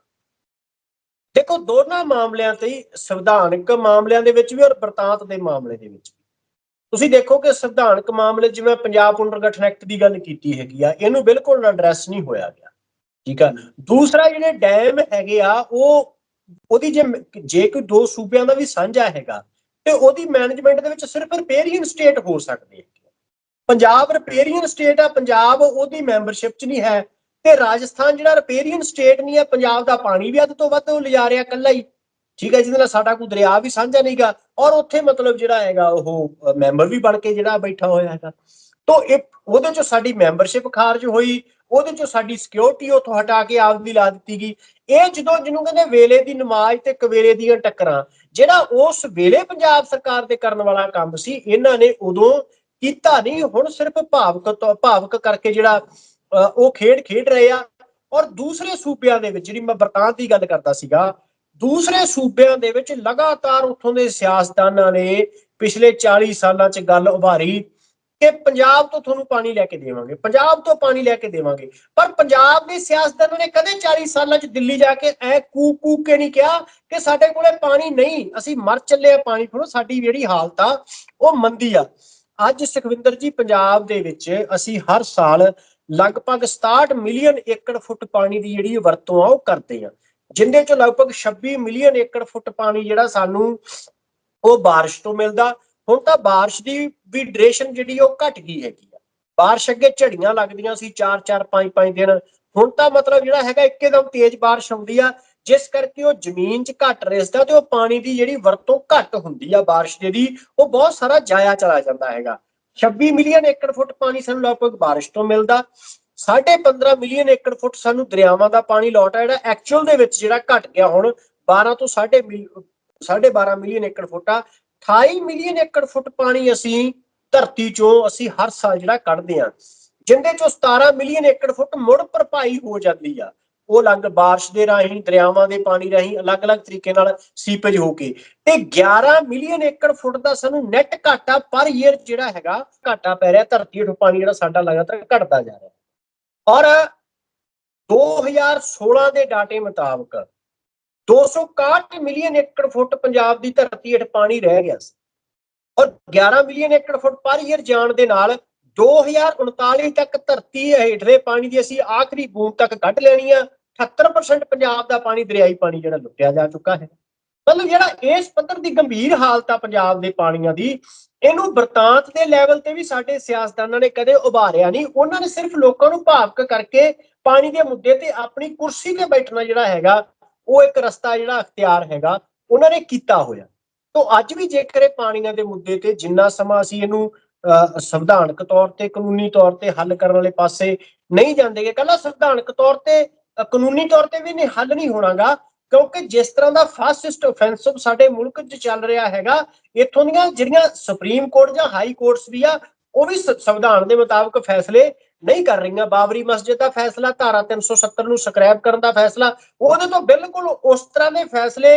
ਦੇਖੋ, ਦੋਨਾਂ ਮਾਮਲਿਆਂ ਤੇ ਸੰਵਿਧਾਨਕ ਮਾਮਲਿਆਂ ਦੇ ਵਿੱਚ ਵੀ ਔਰ ਬਰਤਾਂਤ ਦੇ ਮਾਮਲੇ ਦੇ ਵਿੱਚ ਵੀ। ਤੁਸੀਂ ਦੇਖੋ ਕਿ ਸੰਵਿਧਾਨਕ ਮਾਮਲੇ ਜਿਵੇਂ ਪੰਜਾਬ ਪੁਨਰਗਠਨ ਐਕਟ ਦੀ ਗੱਲ ਕੀਤੀ ਹੈਗੀ ਆ, ਇਹਨੂੰ ਬਿਲਕੁਲ ਐਡਰੈਸ ਨਹੀਂ ਹੋਇਆ ਗਿਆ, ਠੀਕ ਆ। ਦੂਸਰਾ ਜਿਹੜੇ ਡੈਮ ਹੈਗੇ ਆ, ਉਹ ਉਹਦੀ ਜੇ ਜੇ ਕੋਈ ਦੋ ਸੂਬਿਆਂ ਦਾ ਵੀ ਸਾਂਝਾ ਹੈਗਾ, ਤੇ ਉਹਦੀ ਮੈਨੇਜਮੈਂਟ ਦੇ ਵਿੱਚ ਸਿਰਫ ਰਿਪੇਰੀਅਨ ਸਟੇਟ ਹੋ ਸਕਦੀ ਹੈ ਪੰਜਾਬ ਰਿਪੇਰੀਅਨ ਸਟੇਟ ਆ, ਪੰਜਾਬ ਉਹਦੀ ਮੈਂਬਰਸ਼ਿਪ 'ਚ ਨਹੀਂ ਹੈ, ਤੇ ਰਾਜਸਥਾਨ ਜਿਹੜਾ ਰਿਪੇਰੀਅਨ ਸਟੇਟ ਨਹੀਂ ਹੈ, ਪੰਜਾਬ ਦਾ ਪਾਣੀ ਵੀ ਅੱਧ ਤੋਂ ਵੱਧ ਉਹ ਲਿਜਾ ਰਿਹਾ ਇਕੱਲਾ ਹੀ। ਠੀਕ ਹੈ ਜਿਹਦੇ ਨਾਲ ਸਾਡਾ ਕੋਈ ਦਰਿਆ ਵੀ ਸਾਂਝਾ ਨਹੀਂਗਾ ਔਰ ਉੱਥੇ ਮਤਲਬ ਜਿਹੜਾ ਹੈਗਾ ਉਹ ਮੈਂਬਰ ਵੀ ਬਣ ਕੇ ਜਿਹੜਾ ਬੈਠਾ ਹੋਇਆ ਹੈਗਾ। ਤੋਂ ਇਹ ਉਹਦੇ ਚੋਂ ਸਾਡੀ ਮੈਂਬਰਸ਼ਿਪ ਖਾਰਜ ਹੋਈ ਉਹਦੇ ਚੋਂ ਸਾਡੀ ਸਿਕਿਉਰਿਟੀ ਉਥੋਂ ਹਟਾ ਕੇ ਆਪਦੀ ਲਾ ਦਿੱਤੀ ਗਈ। ਇਹ ਜਦੋਂ ਜਿਹਨੂੰ ਕਹਿੰਦੇ ਵੇਲੇ ਦੀ ਨਮਾਜ਼ ਤੇ ਕਵੇਲੇ ਦੀਆਂ ਟੱਕਰਾਂ ਜਿਹੜਾ ਉਸ ਵੇਲੇ ਪੰਜਾਬ ਸਰਕਾਰ ਦੇ ਕਰਨ ਵਾਲਾ ਕੰਮ ਸੀ ਇਹਨਾਂ ਨੇ ਉਦੋਂ ਕੀਤਾ ਨਹੀਂ। ਹੁਣ ਸਿਰਫ ਭਾਵਕ ਤੋਂ ਭਾਵਕ ਕਰਕੇ ਜਿਹੜਾ ਅ, ਉਹ ਖੇਡ ਖੇਡ ਰਹੇ ਆ। ਔਰ ਦੂਸਰੇ ਸੂਬਿਆਂ ਦੇ ਵਿੱਚ ਜਿਹੜੀ ਮੈਂ ਬਰਤਾਂਤ ਦੀ ਗੱਲ ਕਰਦਾ ਸੀਗਾ ਦੂਸਰੇ ਸੂਬਿਆਂ ਦੇ ਵਿੱਚ ਲਗਾਤਾਰ ਉੱਥੋਂ ਦੇ ਸਿਆਸਤਦਾਨਾਂ ਨੇ ਪਿਛਲੇ 40 ਸਾਲਾਂ 'ਚ ਗੱਲ ਉਭਾਰੀ ਕਿ ਪੰਜਾਬ ਤੋਂ ਤੁਹਾਨੂੰ ਪਾਣੀ ਲੈ ਕੇ ਦੇਵਾਂਗੇ, ਪੰਜਾਬ ਤੋਂ ਪਾਣੀ ਲੈ ਕੇ ਦੇਵਾਂਗੇ। ਪਰ ਪੰਜਾਬ ਦੇ ਸਿਆਸਤਦਾਨਾਂ ਨੇ ਕਦੇ 40 ਸਾਲਾਂ 'ਚ ਦਿੱਲੀ ਜਾ ਕੇ ਐ ਕੂ ਕੂ ਕੇ ਨਹੀਂ ਕਿਹਾ ਕਿ ਸਾਡੇ ਕੋਲੇ ਪਾਣੀ ਨਹੀਂ, ਅਸੀਂ ਮਰ ਚੱਲੇ ਆ ਪਾਣੀ ਖੜੋ ਸਾਡੀ ਜਿਹੜੀ ਹਾਲਤ ਆ, ਉਹ ਮੰਦੀ ਆ। ਅੱਜ ਸੁਖਵਿੰਦਰ ਜੀ, ਪੰਜਾਬ ਦੇ ਵਿੱਚ ਅਸੀਂ ਹਰ ਸਾਲ ਲਗਭਗ 67 ਮਿਲੀਅਨ ਏਕੜ ਫੁੱਟ ਪਾਣੀ ਦੀ ਜਿਹੜੀ ਵਰਤੋਂ ਆ, ਉਹ ਕਰਦੇ ਆ। ਜਿੰਦੇ ਚੋਂ ਲਗਭਗ 26 ਮਿਲੀਅਨ ਏਕੜ ਫੁੱਟ ਪਾਣੀ ਜਿਹੜਾ ਸਾਨੂੰ ਉਹ ਬਾਰਿਸ਼ ਤੋਂ ਮਿਲਦਾ। ਹੁਣ ਤਾਂ ਬਾਰਿਸ਼ ਦੀ ਵੀ ਡਰੇਸ਼ਨ ਜਿਹੜੀ ਉਹ ਘਟ ਗਈ ਹੈਗੀ ਆ। ਬਾਰਿਸ਼ ਅੱਗੇ ਝੜੀਆਂ ਲੱਗਦੀਆਂ ਸੀ 4 4 5 5 ਦਿਨ। ਹੁਣ ਤਾਂ ਮਤਲਬ ਜਿਹੜਾ ਹੈਗਾ ਇੱਕਦਮ ਤੇਜ਼ ਬਾਰਿਸ਼ ਆਉਂਦੀ ਆ। ਜਿਸ ਕਰਕੇ ਉਹ ਜ਼ਮੀਨ 'ਚ ਘੱਟ ਰਿਸਦਾ ਤੇ ਉਹ ਪਾਣੀ ਦੀ ਜਿਹੜੀ ਵਰਤੋਂ ਘੱਟ ਹੁੰਦੀ ਆ ਬਾਰਿਸ਼ ਦੇ ਦੀ, ਉਹ ਬਹੁਤ ਸਾਰਾ ਜਾਇਆ ਚਲਾ ਜਾਂਦਾ ਹੈਗਾ। 26 ਮਿਲੀਅਨ ਏਕੜ ਫੁੱਟ ਪਾਣੀ ਸਾਨੂੰ ਲਗਭਗ ਬਾਰਿਸ਼ ਤੋਂ ਮਿਲਦਾ। 15.5 ਮਿਲੀਅਨ ਏਕੜ ਫੁੱਟ ਸਾਨੂੰ ਦਰਿਆਵਾਂ ਦਾ ਪਾਣੀ ਲੌਟ ਆ, ਜਿਹੜਾ ਐਕਚੁਅਲ ਦੇ ਵਿੱਚ ਜਿਹੜਾ ਘਟ ਗਿਆ ਹੁਣ 12 ਤੋਂ 12.5 ਮਿਲੀਅਨ ਏਕੜ ਫੁੱਟ ਆ। 28 ਮਿਲੀਅਨ ਏਕੜ ਫੁੱਟ ਪਾਣੀ ਅਸੀਂ ਧਰਤੀ ਚੋਂ ਅਸੀਂ ਹਰ ਸਾਲ ਜਿਹੜਾ ਕੱਢਦੇ ਆ ਜਿੰਦੇ ਚੋਂ 17 ਮਿਲੀਅਨ ਏਕੜ ਫੁੱਟ ਮੁੜ ਭਰਪਾਈ ਹੋ ਜਾਂਦੀ ਆ। ਉਹ ਅਲੱਗ ਬਾਰਿਸ਼ ਦੇ ਰਾਹੀਂ, ਦਰਿਆਵਾਂ ਦੇ ਪਾਣੀ ਰਾਹੀਂ ਅਲੱਗ-ਅਲੱਗ ਤਰੀਕੇ ਨਾਲ ਸੀਪੇਜ ਹੋ ਕੇ। ਤੇ 11 ਮਿਲੀਅਨ ਏਕੜ ਫੁੱਟ ਦਾ ਸਾਨੂੰ ਨੈਟ ਘਾਟਾ ਪਰ ਈਅਰ ਜਿਹੜਾ ਹੈਗਾ, ਘਾਟਾ ਪੈ ਰਿਹਾ, ਧਰਤੀ ਹੇਠੋਂ ਪਾਣੀ ਜਿਹੜਾ ਸਾਡਾ ਲਗਾਤਾਰ ਘਟਦਾ ਜਾ ਰਿਹਾ। ਔਰ 2016 ਦੇ ਡਾਟੇ ਮੁਤਾਬਕ 261 ਮਿਲੀਅਨ ਏਕੜ ਫੁੱਟ ਪੰਜਾਬ ਦੀ ਧਰਤੀ ਹੇਠ ਪਾਣੀ ਰਹਿ ਗਿਆ ਸੀ ਔਰ 11 ਮਿਲੀਅਨ ਏਕੜ ਫੁੱਟ ਪਰ ਈਅਰ ਜਾਣ ਦੇ ਨਾਲ 2039 ਤੱਕ ਧਰਤੀ ਹੇਠਲੇ ਪਾਣੀ ਦੀ ਅਸੀਂ ਆਖਰੀ ਬੂੰਦ ਤੱਕ ਕੱਢ ਲੈਣੀ ਆ 78% ਪੰਜਾਬ ਦਾ ਪਾਣੀ, ਦਰਿਆਈ ਪਾਣੀ ਜਿਹੜਾ ਲੁੱਟਿਆ ਜਾ ਚੁੱਕਾ ਹੈ। ਮਤਲਬ ਜਿਹੜਾ ਇਸ ਪੱਧਰ ਦੀ ਗੰਭੀਰ ਹਾਲਤ ਆ ਪੰਜਾਬ ਦੇ ਪਾਣੀਆਂ ਦੀ ਇਹਨੂੰ ਬਰਤਾਂਤ ਦੇ ਲੈਵਲ ਤੇ ਵੀ ਸਾਡੇ ਸਿਆਸਤਦਾਨਾਂ ਨੇ ਕਦੇ ਉਭਾਰਿਆ ਨਹੀਂ। ਉਹਨਾਂ ਨੇ ਸਿਰਫ ਲੋਕਾਂ ਨੂੰ ਭਾਵਕ ਕਰਕੇ ਪਾਣੀ ਦੇ ਮੁੱਦੇ ਤੇ ਆਪਣੀ ਕੁਰਸੀ ਤੇ ਬੈਠਣਾ ਜਿਹੜਾ ਹੈਗਾ ਉਹ ਇੱਕ ਰਸਤਾ ਜਿਹੜਾ ਅਖਤਿਆਰ ਹੈਗਾ ਉਹਨਾਂ ਨੇ ਕੀਤਾ ਹੋਇਆ। ਤੋਂ ਅੱਜ ਵੀ ਜੇਕਰ ਇਹ ਪਾਣੀਆਂ ਦੇ ਮੁੱਦੇ ਤੇ ਜਿੰਨਾ ਸਮਾਂ ਅਸੀਂ ਇਹਨੂੰ ਅਹ, ਸੰਵਿਧਾਨਕ ਤੌਰ ਤੇ ਕਾਨੂੰਨੀ ਤੌਰ ਤੇ ਹੱਲ ਕਰਨ ਵਾਲੇ ਪਾਸੇ ਨਹੀਂ ਜਾਂਦੇਗੇ ਕੱਲਾ ਸੰਵਿਧਾਨਕ ਤੌਰ ਤੇ ਕਾਨੂੰਨੀ ਤੌਰ ਤੇ ਵੀ ਨਹੀਂ ਹੱਲ ਨਹੀਂ ਹੋਣਾਗਾ ਕਿਉਂਕਿ ਜਿਸ ਤਰ੍ਹਾਂ ਦਾ ਫਾਸਟਿਸਟ ਆਫੈਂਸਿਵ ਸਾਡੇ ਮੁਲਕ 'ਚ ਚੱਲ ਰਿਹਾ ਹੈਗਾ ਇੱਥੋਂ ਦੀਆਂ ਜਿਹੜੀਆਂ ਸੁਪਰੀਮ ਕੋਰਟ ਜਾਂ ਹਾਈ ਕੋਰਟਸ ਵੀ ਆ ਉਹ ਵੀ ਸੰਵਿਧਾਨ ਦੇ ਮੁਤਾਬਕ ਫੈਸਲੇ ਨਹੀਂ ਕਰ ਰਹੀਆਂ। ਬਾਬਰੀ ਮਸਜਿਦ ਦਾ ਫੈਸਲਾ ਧਾਰਾ 370 ਨੂੰ ਸਕ੍ਰੈਪ ਕਰਨ ਦਾ ਫੈਸਲਾ ਉਹਦੇ ਤੋਂ ਬਿਲਕੁਲ ਉਸ ਤਰ੍ਹਾਂ ਦੇ ਫੈਸਲੇ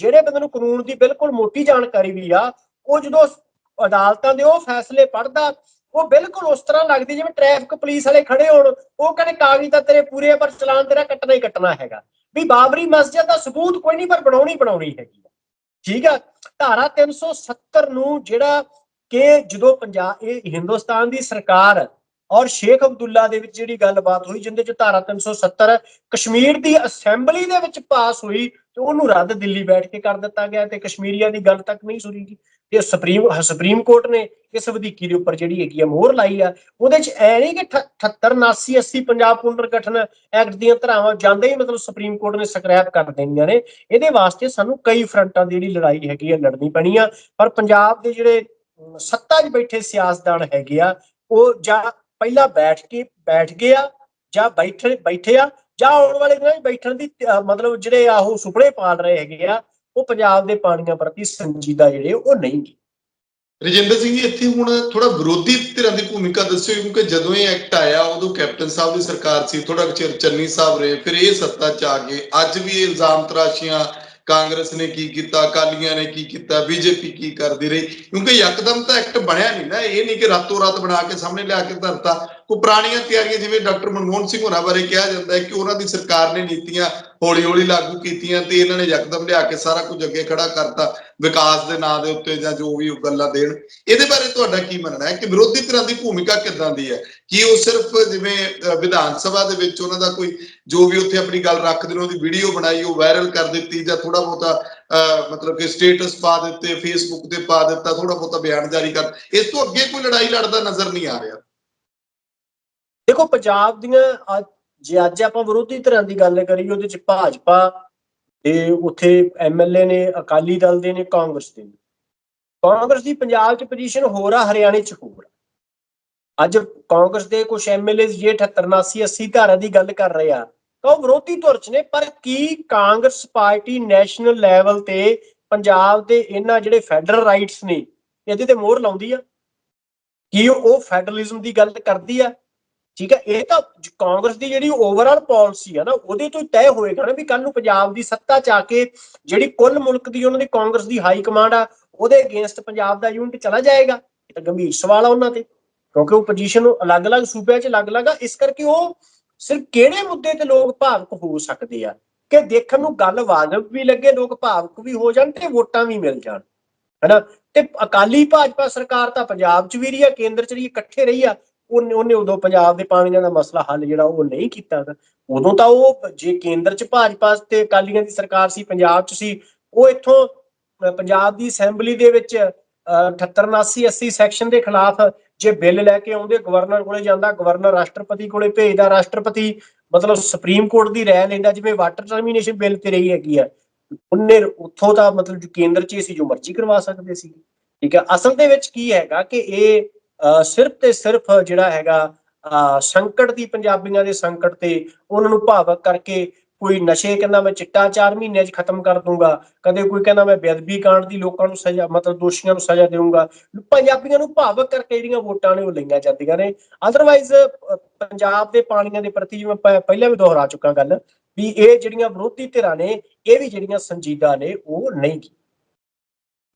ਜਿਹੜੇ ਬੰਦੇ ਨੂੰ ਕਾਨੂੰਨ ਦੀ ਬਿਲਕੁਲ ਮੋਟੀ ਜਾਣਕਾਰੀ ਵੀ ਆ ਉਹ ਜਦੋਂ ਅਦਾਲਤਾਂ ਦੇ ਉਹ ਫੈਸਲੇ ਪੜ੍ਹਦਾ ਉਹ ਬਿਲਕੁਲ ਉਸ ਤਰ੍ਹਾਂ ਲੱਗਦੀ ਜਿਵੇਂ ਟ੍ਰੈਫਿਕ ਪੁਲਿਸ ਵਾਲੇ ਖੜੇ ਹੋਣ ਉਹ ਕਹਿੰਦੇ ਕਾਗਜ਼ ਤਾਂ ਤੇਰੇ ਪੂਰੇ ਆ, ਪਰ ਚਲਾਨ ਤੇਰਾ ਕੱਟਣਾ ਹੀ ਕੱਟਣਾ ਹੈਗਾ। ਵੀ ਬਾਬਰੀ ਮਸਜਿਦ ਦਾ ਸਬੂਤ ਕੋਈ ਨਹੀਂ, ਪਰ ਬਣਾਉਣੀ ਬਣਾਉਣੀ ਹੈਗੀ ਠੀਕ ਆ? ਧਾਰਾ 370 ਨੂੰ ਜਿਹੜਾ ਕਿ ਜਦੋਂ ਪੰਜਾਬ ਇਹ ਹਿੰਦੁਸਤਾਨ ਦੀ ਸਰਕਾਰ ਔਰ ਸ਼ੇਖ ਅਬਦੁੱਲਾ ਦੇ ਵਿੱਚ ਜਿਹੜੀ ਗੱਲਬਾਤ ਹੋਈ, ਜਿੰਦੇ ਚ ਧਾਰਾ 370 ਕਸ਼ਮੀਰ ਦੀ ਅਸੈਂਬਲੀ ਦੇ ਵਿੱਚ ਪਾਸ ਹੋਈ, ਤੇ ਉਹਨੂੰ ਰੱਦ ਦਿੱਲੀ ਬੈਠ ਕੇ ਕਰ ਦਿੱਤਾ ਗਿਆ, ਤੇ ਕਸ਼ਮੀਰੀਆਂ ਦੀ ਗੱਲ ਤੱਕ ਨਹੀਂ ਸੁਣੀ ਗਈ। ਤੇ ਸੁਪਰੀਮ ਸੁਪਰੀਮ ਕੋਰਟ ਨੇ ਇਸ ਵਧੀਕੀ ਦੇ ਉੱਪਰ ਜਿਹੜੀ ਹੈਗੀ ਆ ਮੋਹਰ ਲਾਈ ਆ, ਉਹਦੇ ਚ ਐ ਨਹੀਂ ਕਿ 78 79 80 ਪੰਜਾਬ ਪੁਨਰ ਗਠਨ ਐਕਟ ਦੀਆਂ ਧਾਰਾਵਾਂ ਜਾਂਦੇ ਹੀ ਮਤਲਬ ਸੁਪਰੀਮ ਕੋਰਟ ਨੇ ਸਕ੍ਰੈਪ ਕਰ ਦੇਣੀਆਂ ਨੇ। ਇਹਦੇ ਵਾਸਤੇ ਸਾਨੂੰ ਕਈ ਫਰੰਟਾਂ ਦੀ ਜਿਹੜੀ ਲੜਾਈ ਹੈਗੀ ਆ ਲੜਨੀ ਪੈਣੀ ਆ, ਪਰ ਪੰਜਾਬ ਦੇ ਜਿਹੜੇ ਸੱਤਾ 'ਚ ਬੈਠੇ ਸਿਆਸਤਦਾਨ ਹੈਗੇ ਆ, ਉਹ ਜਾਂ ਪਹਿਲਾਂ ਬੈਠ ਕੇ, ਬੈਠ ਗਏ ਆ, ਜਾਂ ਬੈਠੇ ਬੈਠੇ ਆ, ਜਾਂ ਆਉਣ ਵਾਲੇ ਦਿਨਾਂ 'ਚ ਬੈਠਣ ਦੀ ਮਤਲਬ ਜਿਹੜੇ ਆ ਉਹ ਸੁਪਨੇ ਪਾਲ ਰਹੇ ਹੈਗੇ ਆ ਉਹ ਪੰਜਾਬ ਦੇ ਪਾਣੀਆਂ ਪ੍ਰਤੀ ਸੰਜੀਦਾ ਜਿਹੜੇ ਉਹ ਨਹੀਂ ਗੇ ਰਜਿੰਦਰ ਸਿੰਘ ਜੀ, ਇੱਥੇ ਹੁਣ ਥੋੜਾ ਵਿਰੋਧੀ ਧਿਰਾਂ ਦੀ ਭੂਮਿਕਾ ਦੱਸਿਓ, ਕਿਉਂਕਿ ਜਦੋਂ ਇਹ ਐਕਟ ਆਇਆ, ਉਦੋਂ ਕੈਪਟਨ ਸਾਹਿਬ ਦੀ ਸਰਕਾਰ ਸੀ ਥੋੜਾ ਚਿਰ ਚੰਨੀ ਸਾਹਿਬ ਰਹੇ, ਫਿਰ ਇਹ ਸੱਤਾ ਚ ਆ ਗਏ। ਅੱਜ ਵੀ ਇਹ ਇਲਜ਼ਾਮ ਤਰਾਸ਼ੀਆਂ, ਕਾਂਗਰਸ ਨੇ ਕੀ ਕੀਤਾ, ਅਕਾਲੀਆਂ ਨੇ ਕੀ ਕੀਤਾ, ਬੀਜੇਪੀ ਕੀ ਕਰਦੀ ਰਹੀ। ਕਿਉਂਕਿ ਯਕਦਮ ਤਾਂ ਐਕਟ ਬਣਿਆ ਨਹੀਂ ਨਾ, ਇਹ ਨਹੀਂ ਕਿ ਰਾਤੋਂ ਰਾਤ ਬਣਾ ਕੇ ਸਾਹਮਣੇ ਲਿਆ ਕੇ ਧਰਤਾ। ਕੋ ਪੁਰਾਣੀਆਂ ਤਿਆਰੀਆਂ ਜਿਵੇਂ ਡਾਕਟਰ ਮਨਮੋਹਨ ਸਿੰਘ ਹੋਰਾਂ ਬਾਰੇ ਕਿਹਾ ਜਾਂਦਾ ਹੈ ਕਿ ਉਹਨਾਂ ਦੀ ਸਰਕਾਰ ਨੇ ਨੀਤੀਆਂ ਹੌਲੀ ਹੌਲੀ ਲਾਗੂ ਕੀਤੀਆਂ ਤੇ ਇਹਨਾਂ ਨੇ ਯਕਦਮ ਲਿਆ ਕੇ ਸਾਰਾ ਕੁਝ ਅੱਗੇ ਖੜਾ ਕਰਤਾ ਵਿਕਾਸ ਦੇ ਨਾਂ ਦੇ ਉੱਤੇ ਜਾਂ ਜੋ ਵੀ ਉਹ ਗੱਲਾਂ ਦੇਣ। ਇਹਦੇ ਬਾਰੇ ਤੁਹਾਡਾ ਕੀ ਮੰਨਣਾ ਹੈ ਕਿ ਵਿਰੋਧੀ ਧਿਰਾਂ ਦੀ ਭੂਮਿਕਾ ਕਿੱਦਾਂ ਦੀ ਹੈ? ਕਿ ਉਹ ਸਿਰਫ ਜਿਵੇਂ ਵਿਧਾਨ ਸਭਾ ਦੇ ਵਿੱਚ ਉਹਨਾਂ ਦਾ ਕੋਈ ਜੋ ਵੀ ਉੱਥੇ ਆਪਣੀ ਗੱਲ ਰੱਖਦੇ ਨੇ, ਉਹਦੀ ਵੀਡੀਓ ਬਣਾਈ, ਉਹ ਵਾਇਰਲ ਕਰ ਦਿੱਤੀ ਜਾਂ ਥੋੜਾ ਬਹੁਤਾ ਮਤਲਬ ਕਿ ਸਟੇਟਸ ਪਾ ਦਿੱਤੇ ਫੇਸਬੁੱਕ ਤੇ ਪਾ ਦਿੱਤਾ ਥੋੜਾ ਬਹੁਤਾ ਬਿਆਨ ਜਾਰੀ ਕਰ। ਇਸ ਤੋਂ ਅੱਗੇ ਕੋਈ ਲੜਾਈ ਲੜਦਾ ਨਜ਼ਰ ਨਹੀਂ ਆ ਰਿਹਾ। ਦੇਖੋ, ਪੰਜਾਬ ਦੀਆਂ ਜੇ ਅੱਜ ਆਪਾਂ ਵਿਰੋਧੀ ਧਿਰਾਂ ਦੀ ਗੱਲ ਕਰੀਏ, ਉਹਦੇ ਚ ਭਾਜਪਾ ਤੇ ਉੱਥੇ ਐਮਐਲਏ ਨੇ, ਅਕਾਲੀ ਦਲ ਦੇ ਨੇ, ਕਾਂਗਰਸ ਦੇ ਨੇ। ਕਾਂਗਰਸ ਦੀ ਪੰਜਾਬ 'ਚ ਪੋਜੀਸ਼ਨ ਹੋਰ ਆ, ਹਰਿਆਣੇ 'ਚ ਹੋਰ ਅੱਜ ਕਾਂਗਰਸ ਦੇ ਕੁਝ ਐਮਐਲਏ ਜੇ 78 79 80 ਧਾਰਾ ਦੀ ਗੱਲ ਕਰ ਰਹੇ ਆ, ਤਾਂ ਉਹ ਵਿਰੋਧੀ ਧੁਰ 'ਚ ਨੇ, ਪਰ ਕੀ ਕਾਂਗਰਸ ਪਾਰਟੀ ਨੈਸ਼ਨਲ ਲੈਵਲ ਤੇ ਪੰਜਾਬ ਦੇ ਇਹਨਾਂ ਜਿਹੜੇ ਫੈਡਰਲ ਰਾਈਟਸ ਨੇ, ਇਹਦੇ ਤੇ ਮੋਹਰ ਲਾਉਂਦੀ ਆ? ਕੀ ਉਹ ਫੈਡਰਲਿਜ਼ਮ ਦੀ ਗੱਲ ਕਰਦੀ ਆ? ਠੀਕ ਹੈ, ਇਹ ਤਾਂ ਕਾਂਗਰਸ ਦੀ ਜਿਹੜੀ ਓਵਰਆਲ ਪਾਲਿਸੀ ਆ ਨਾ, ਉਹਦੇ ਤੋਂ ਹੀ ਤੈਅ ਹੋਏਗਾ ਨਾ ਵੀ ਕੱਲ ਨੂੰ ਪੰਜਾਬ ਦੀ ਸੱਤਾ ਚ ਆ ਕੇ ਜਿਹੜੀ ਕੁੱਲ ਮੁਲਕ ਦੀ ਉਹਨਾਂ ਦੀ ਕਾਂਗਰਸ ਦੀ ਹਾਈ ਕਮਾਂਡ ਆ, ਉਹਦੇ ਅਗੇਂਸਟ ਪੰਜਾਬ ਦਾ ਯੂਨਿਟ ਚਲਾ ਜਾਏਗਾ। ਇਹ ਤਾਂ ਗੰਭੀਰ ਸਵਾਲ ਆ ਉਹਨਾਂ ਤੇ, ਕਿਉਂਕਿ ਉਹ ਪੋਜੀਸ਼ਨ ਅਲੱਗ-ਅਲੱਗ ਸੂਬਿਆਂ 'ਚ ਅਲੱਗ-ਅਲੱਗ ਆ, ਇਸ ਕਰਕੇ ਉਹ ਸਿਰਫ ਕਿਹੜੇ ਮੁੱਦੇ ਤੇ ਲੋਕ ਭਾਵਕ ਹੋ ਸਕਦੇ ਆ? ਕਿ ਦੇਖਣ ਨੂੰ ਗੱਲ ਵਾਜਬ ਵੀ ਲੱਗੇ, ਲੋਕ ਭਾਵਕ ਵੀ ਹੋ ਜਾਣ ਤੇ ਵੋਟਾਂ ਵੀ ਮਿਲ ਜਾਣ। ਹੈਨਾ? ਤੇ ਅਕਾਲੀ ਭਾਜਪਾ ਸਰਕਾਰ ਤਾਂ ਪੰਜਾਬ 'ਚ ਵੀ ਰਹੀ ਆ, ਕੇਂਦਰ 'ਚ ਰਹੀ, ਇਕੱਠੇ ਰਹੀ ਆ। ਉਹਨੇ ਉਹਨੇ ਉਦੋਂ ਪੰਜਾਬ ਦੇ ਪਾਣੀਆਂ ਦਾ ਮਸਲਾ ਹੱਲ ਜਿਹੜਾ ਉਹ ਨਹੀਂ ਕੀਤਾ ਉਦੋਂ ਤਾਂ ਉਹ ਜੇ ਕੇਂਦਰ 'ਚ ਭਾਜਪਾ ਤੇ ਅਕਾਲੀਆਂ ਦੀ ਸਰਕਾਰ ਸੀ, ਪੰਜਾਬ 'ਚ ਸੀ, ਉਹ ਇੱਥੋਂ ਪੰਜਾਬ ਦੀ ਅਸੈਂਬਲੀ ਦੇ ਵਿੱਚ 78 79 80 ਸੈਕਸ਼ਨ ਦੇ ਖਿਲਾਫ ਜੇ ਬਿੱਲ ਲੈ ਕੇ ਆਉਂਦੇ, ਗਵਰਨਰ ਕੋਲੇ ਜਾਂਦਾ, ਗਵਰਨਰ ਰਾਸ਼ਟਰਪਤੀ ਕੋਲੇ ਭੇਜਦਾ, ਰਾਸ਼ਟਰਪਤੀ ਮਤਲਬ ਸੁਪਰੀਮ ਕੋਰਟ ਦੀ ਰਾਏ ਲੈਂਦਾ, ਜਿਵੇਂ ਵਾਟਰ ਟਰਮੀਨੇਸ਼ਨ ਬਿੱਲ ਤੇ ਰਹੀ ਹੈਗੀ ਆ, ਉਹਨੇ ਉੱਥੋਂ ਦਾ ਮਤਲਬ ਜੋ ਕੇਂਦਰ 'ਚ ਹੀ ਸੀ ਜੋ ਮਰਜ਼ੀ ਕਰਵਾ ਸਕਦੇ ਸੀ। ਠੀਕ ਹੈ ਅਸਲ ਦੇ ਵਿੱਚ ਕੀ ਹੈਗਾ ਕਿ ਇਹ ਸਿਰਫ ਤੇ ਸਿਰਫ ਜਿਹੜਾ ਹੈਗਾ ਅਹ, ਸੰਕਟ ਦੀ ਪੰਜਾਬੀਆਂ ਦੇ ਸੰਕਟ ਤੇ ਉਹਨਾਂ ਨੂੰ ਭਾਵਕ ਕਰਕੇ ਕੋਈ ਨਸ਼ੇ ਕਹਿੰਦਾ ਮੈਂ ਚਿੱਟਾ 4 ਮਹੀਨਿਆਂ 'ਚ ਖਤਮ ਕਰ ਦੂੰਗਾ ਕਦੇ ਕੋਈ ਕਹਿੰਦਾ ਮੈਂ ਬੇਅਦਬੀ ਕਾਂਡ ਦੀ ਲੋਕਾਂ ਨੂੰ ਸਜ਼ਾ ਮਤਲਬ ਦੋਸ਼ੀਆਂ ਨੂੰ ਸਜ਼ਾ ਦੇਵਾਂਗਾ ਪੰਜਾਬੀਆਂ ਨੂੰ ਭਾਵਕ ਕਰਕੇ ਜਿਹੜੀਆਂ ਵੋਟਾਂ ਨੇ ਉਹ ਲਈਆਂ ਜਾਂਦੀਆਂ ਨੇ। ਅਦਰਵਾਈਜ਼ ਪੰਜਾਬ ਦੇ ਪਾਣੀਆਂ ਦੇ ਪ੍ਰਤੀ ਜਿਵੇਂ ਮੈਂ ਪਹਿਲਾਂ ਵੀ ਦੁਹਰਾ ਚੁੱਕਾ ਗੱਲ ਵੀ ਇਹ ਜਿਹੜੀਆਂ ਵਿਰੋਧੀ ਧਿਰਾਂ ਨੇ ਇਹ ਵੀ ਜਿਹੜੀਆਂ ਸੰਜੀਦਾ ਨੇ ਉਹ ਨਹੀਂ।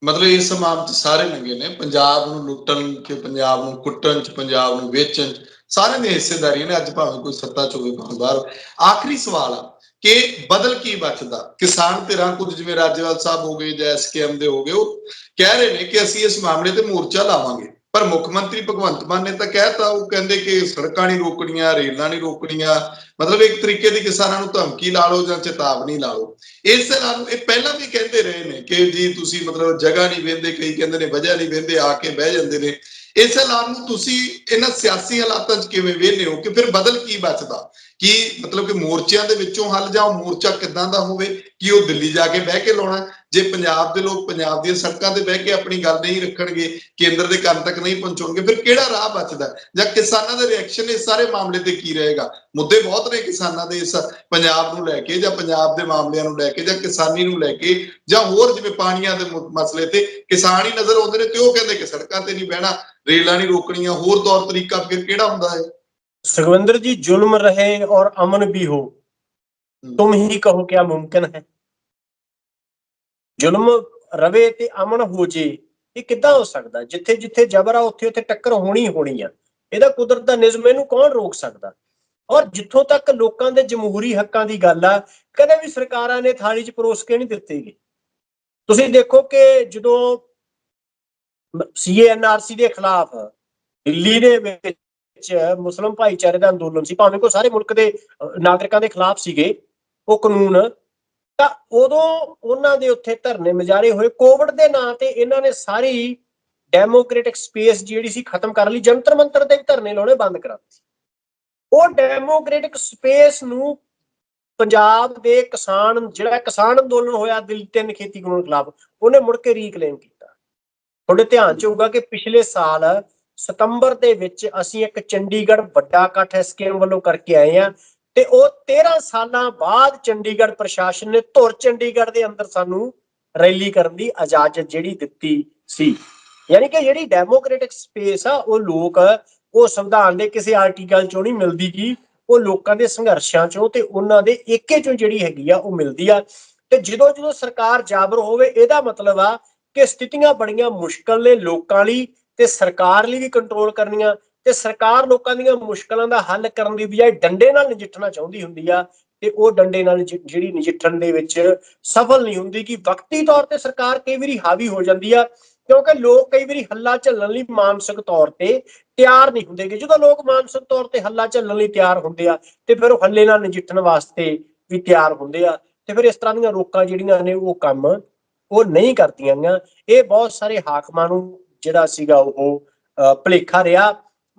ਮਤਲਬ ਇਸ ਮਾਮ ਚ ਸਾਰੇ ਨੰਗੇ ਨੇ, ਪੰਜਾਬ ਨੂੰ ਲੁੱਟਣ ਕਿ ਪੰਜਾਬ ਨੂੰ ਕੁੱਟਣ ਚ, ਪੰਜਾਬ ਨੂੰ ਵੇਚਣ ਚ ਸਾਰਿਆਂ ਦੀ ਹਿੱਸੇਦਾਰੀ ਨੇ, ਅੱਜ ਭਾਵੇਂ ਕੋਈ ਸੱਤਾ ਚ ਹੋਵੇ, ਭਾਵੇਂ ਬਾਹਰ ਆਖਰੀ ਸਵਾਲ ਆ ਕਿ ਬਦਲ ਕੀ ਬਚਦਾ? ਕਿਸਾਨ ਧਿਰਾਂ ਕੁਝ ਜਿਵੇਂ ਰਾਜੇਵਾਲ ਸਾਹਿਬ ਹੋ ਗਏ ਜਾਂ ਐਸਕੇਐਮ ਦੇ ਹੋ ਗਏ, ਉਹ ਕਹਿ ਰਹੇ ਨੇ ਕਿ ਅਸੀਂ ਇਸ ਮਾਮਲੇ ਤੇ ਮੋਰਚਾ ਲਾਵਾਂਗੇ। ਪਰ ਮੁੱਖ ਮੰਤਰੀ ਭਗਵੰਤ ਮਾਨ ਨੇ ਤਾਂ ਕਹਿਤਾ ਉਹ ਕਹਿੰਦੇ ਕਿ ਸੜਕਾਂ ਨਹੀਂ ਰੋਕਣੀਆਂ, ਰੇਲਾਂ ਨਹੀਂ ਰੋਕਣੀਆਂ। ਮਤਲਬ ਇੱਕ ਤਰੀਕੇ ਦੀ ਕਿਸਾਨਾਂ ਨੂੰ ਧਮਕੀ ਲਾ ਲਓ ਜਾਂ ਚੇਤਾਵਨੀ ਲਾ ਲਓ। ਇਸ ਤਰ੍ਹਾਂ ਨੂੰ ਇਹ ਪਹਿਲਾਂ ਵੀ ਕਹਿੰਦੇ ਰਹੇ ਨੇ ਕਿ ਜੀ ਤੁਸੀਂ ਮਤਲਬ ਜਗ੍ਹਾ ਨਹੀਂ ਵੇਂਦੇ, ਕਈ ਕਹਿੰਦੇ ਨੇ ਵਜ੍ਹਾ ਨਹੀਂ ਵੇਂਦੇ, ਆ ਕੇ ਬਹਿ ਜਾਂਦੇ ਨੇ। ਇਸ ਐਲਾਨ ਨੂੰ ਤੁਸੀਂ ਇਹਨਾਂ ਸਿਆਸੀ ਹਾਲਾਤਾਂ 'ਚ ਕਿਵੇਂ ਵੇਖਦੇ ਹੋ ਕਿ ਫਿਰ ਬਦਲ ਕੀ ਬਚਦਾ? ਕੀ ਮਤਲਬ ਕਿ ਮੋਰਚਿਆਂ ਦੇ ਵਿੱਚੋਂ ਹੱਲ ਜਾਂ ਉਹ ਮੋਰਚਾ ਕਿੱਦਾਂ ਦਾ ਹੋਵੇ, ਕਿ ਉਹ ਦਿੱਲੀ ਜਾ ਕੇ ਬਹਿ ਕੇ ਲਾਉਣਾ, ਜੇ ਪੰਜਾਬ ਦੇ ਲੋਕ ਪੰਜਾਬ ਦੀਆਂ ਸੜਕਾਂ ਤੇ ਬਹਿ ਕੇ ਆਪਣੀ ਗੱਲ ਨਹੀਂ ਰੱਖਣਗੇ, ਕੇਂਦਰ ਦੇ ਕੰਨ ਤੱਕ ਨਹੀਂ ਪਹੁੰਚਾਉਣਗੇ, ਫਿਰ ਕਿਹੜਾ ਰਾਹ ਬਚਦਾ? ਜਾਂ ਕਿਸਾਨਾਂ ਦਾ ਰਿਐਕਸ਼ਨ ਇਸ ਸਾਰੇ ਮਾਮਲੇ ਤੇ ਕੀ ਰਹੇਗਾ? ਮੁੱਦੇ ਬਹੁਤ ਨੇ ਕਿਸਾਨਾਂ ਦੇ ਇਸ ਪੰਜਾਬ ਨੂੰ ਲੈ ਕੇ ਜਾਂ ਪੰਜਾਬ ਦੇ ਮਾਮਲਿਆਂ ਨੂੰ ਲੈ ਕੇ ਜਾਂ ਕਿਸਾਨੀ ਨੂੰ ਲੈ ਕੇ ਜਾਂ ਹੋਰ ਜਿਵੇਂ ਪਾਣੀਆਂ ਦੇ ਮਸਲੇ ਤੇ ਕਿਸਾਨ ਹੀ ਨਜ਼ਰ ਆਉਂਦੇ ਨੇ ਤੇ ਉਹ ਕਹਿੰਦੇ ਕਿ ਸੜਕਾਂ ਤੇ ਨਹੀਂ ਬਹਿਣਾ, ਰੇਲਾਂ ਨਹੀਂ ਰੋਕਣੀਆਂ, ਹੋਰ ਤੌਰ ਤਰੀਕਾ ਫਿਰ ਕਿਹੜਾ ਹੁੰਦਾ ਹੈ? सुखविंदर जी जुल्म रहे और अमन भी हो तुम ही कहो क्या मुमकिन है ਜ਼ੁਲਮ ਰਵੇ ਤੇ ਅਮਨ ਹੋ ਜੇ ਇਹ ਕਿੱਦਾਂ ਹੋ ਸਕਦਾ ਜਿੱਥੇ ਜਿੱਥੇ ਜ਼ਬਰ ਆ ਉੱਥੇ ਉੱਥੇ ਟੱਕਰ ਹੋਣੀ ਹੀ ਹੋਣੀ ਆ ਇਹਦਾ ਕੁਦਰਤ ਦਾ ਨਿਜ਼ਮ ਇਹਨੂੰ ਕੌਣ ਰੋਕ ਸਕਦਾ ਔਰ ਜਿੱਥੋਂ ਤੱਕ ਲੋਕਾਂ ਦੇ ਜਮਹੂਰੀ ਹੱਕਾਂ ਦੀ ਗੱਲ ਆ ਕਦੇ ਵੀ ਸਰਕਾਰਾਂ ਨੇ ਥਾਲੀ 'ਚ ਪਰੋਸ ਕੇ ਨਹੀਂ ਦਿੱਤੇਗੇ ਤੁਸੀਂ ਦੇਖੋ ਕਿ ਜਦੋਂ ਸੀਏਐਨਆਰਸੀ ਦੇ ਖਿਲਾਫ ਦਿੱਲੀ ਦੇ ਵਿੱਚ ਮੁਸਲਮ ਭਾਈਚਾਰੇ ਦਾ ਅੰਦੋਲਨ ਸੀ, ਭਾਵੇਂ ਕੋ ਸਾਰੇ ਮੁਲਕ ਦੇ ਨਾਗਰਿਕਾਂ ਦੇ ਖਿਲਾਫ ਸੀਗੇ, ਉਹ ਕਾਨੂੰਨ, ਤਾਂ ਉਦੋਂ ਉਹਨਾਂ ਦੇ ਉੱਥੇ ਧਰਨੇ ਮਜਾਰੇ ਹੋਏ। ਕੋਵਿਡ ਦੇ ਨਾਂ ਤੇ ਇਹਨਾਂ ਨੇ ਸਾਰੀ ਡੈਮੋਕ੍ਰੈਟਿਕ ਸਪੇਸ ਜਿਹੜੀ ਸੀ ਖਤਮ ਕਰ ਲਈ, ਜੰਤਰ ਮੰਤਰ ਦੇ ਧਰਨੇ ਲਾਉਣੇ ਬੰਦ ਕਰਾ ਦਿੱਤੇ। ਉਹ ਡੈਮੋਕ੍ਰੈਟਿਕ ਸਪੇਸ ਨੂੰ ਪੰਜਾਬ ਦੇ ਕਿਸਾਨ, ਜਿਹੜਾ ਕਿਸਾਨ ਅੰਦੋਲਨ ਹੋਇਆ, ਦਿੱਲੀ ਤਿੰਨ ਖੇਤੀ ਕਾਨੂੰਨ ਖਿਲਾਫ, ਉਹਨੇ ਮੁੜ ਕੇ ਰੀਕਲੇਮ ਕੀਤਾ। ਤੁਹਾਡੇ ਧਿਆਨ ਚ ਹੋਊਗਾ ਕਿ ਪਿਛਲੇ ਸਾਲ ਸਤੰਬਰ ਦੇ ਵਿੱਚ ਅਸੀਂ ਇੱਕ ਚੰਡੀਗੜ੍ਹ ਵੱਡਾ ਇਕੱਠ ਐਸਕੇਐਮ ਵੱਲੋਂ ਕਰਕੇ ਆਏ ਆ ਤੇ ਉਹ 13 ਸਾਲਾਂ ਬਾਅਦ ਚੰਡੀਗੜ੍ਹ ਪ੍ਰਸ਼ਾਸਨ ਨੇ ਧੁਰ ਚੰਡੀਗੜ੍ਹ ਦੇ ਅੰਦਰ ਸਾਨੂੰ ਰੈਲੀ ਕਰਨ ਦੀ ਇਜਾਜ਼ਤ ਜਿਹੜੀ ਦਿੱਤੀ ਸੀ। ਯਾਨੀ ਕਿ ਜਿਹੜੀ ਡੈਮੋਕ੍ਰੈਟਿਕ ਸਪੇਸ ਆ, ਉਹ ਲੋਕ ਉਹ ਸੰਵਿਧਾਨ ਦੇ ਕਿਸੇ ਆਰਟੀਕਲ ਚੋਂ ਨਹੀਂ ਮਿਲਦੀ ਕੀ ਉਹ ਲੋਕਾਂ ਦੇ ਸੰਘਰਸ਼ਾਂ ਚੋਂ ਤੇ ਉਹਨਾਂ ਦੇ ਏਕੇ ਚੋਂ ਜਿਹੜੀ ਹੈਗੀ ਆ, ਉਹ ਮਿਲਦੀ ਆ। ਤੇ ਜਦੋਂ ਜਦੋਂ ਸਰਕਾਰ ਜਾਬਰ ਹੋਵੇ, ਇਹਦਾ ਮਤਲਬ ਆ ਕਿ ਸਥਿਤੀਆਂ ਬੜੀਆਂ ਮੁਸ਼ਕਲ ਨੇ ਲੋਕਾਂ ਲਈ ਤੇ ਸਰਕਾਰ ਲਈ ਵੀ ਕੰਟਰੋਲ ਕਰਨੀਆਂ ਤੇ ਸਰਕਾਰ ਲੋਕਾਂ ਦੀਆਂ ਮੁਸ਼ਕਲਾਂ ਦਾ ਹੱਲ ਕਰਨ ਦੀ ਬਜਾਏ ਡੰਡੇ ਨਾਲ ਨਜਿੱਠਣਾ ਚਾਹੁੰਦੀ ਹੁੰਦੀ ਆ ਤੇ ਉਹ ਡੰਡੇ ਨਾਲ ਜਿਹੜੀ ਨਜਿੱਠਣ ਦੇ ਵਿੱਚ ਸਫਲ ਨਹੀਂ ਹੁੰਦੀ ਕਿ ਵਕਤੀ ਤੌਰ ਤੇ ਸਰਕਾਰ ਕਈ ਵਾਰੀ ਹਾਵੀ ਹੋ ਜਾਂਦੀ ਆ, ਕਿਉਂਕਿ ਲੋਕ ਕਈ ਵਾਰੀ ਹੱਲਾ ਝੱਲਣ ਲਈ ਮਾਨਸਿਕ ਤੌਰ ਤੇ ਤਿਆਰ ਨਹੀਂ ਹੁੰਦੇ ਕਿ ਜਦੋਂ ਲੋਕ ਮਾਨਸਿਕ ਤੌਰ ਤੇ ਹੱਲਾ ਝੱਲਣ ਲਈ ਤਿਆਰ ਹੁੰਦੇ ਆ ਤੇ ਫਿਰ ਉਹ ਹੱਲੇ ਨਾਲ ਨਜਿੱਠਣ ਵਾਸਤੇ ਵੀ ਤਿਆਰ ਹੁੰਦੇ ਆ ਤੇ ਫਿਰ ਇਸ ਤਰ੍ਹਾਂ ਦੀਆਂ ਰੋਕਾਂ ਜਿਹੜੀਆਂ ਨੇ ਉਹ ਕੰਮ ਉਹ ਨਹੀਂ ਕਰਦੀਆਂ ਗੀਆਂ। ਇਹ ਬਹੁਤ ਸਾਰੇ ਹਾਕਮਾਂ ਨੂੰ ਜਿਹੜਾ ਸੀਗਾ ਉਹ ਅਹ, ਰਿਹਾ।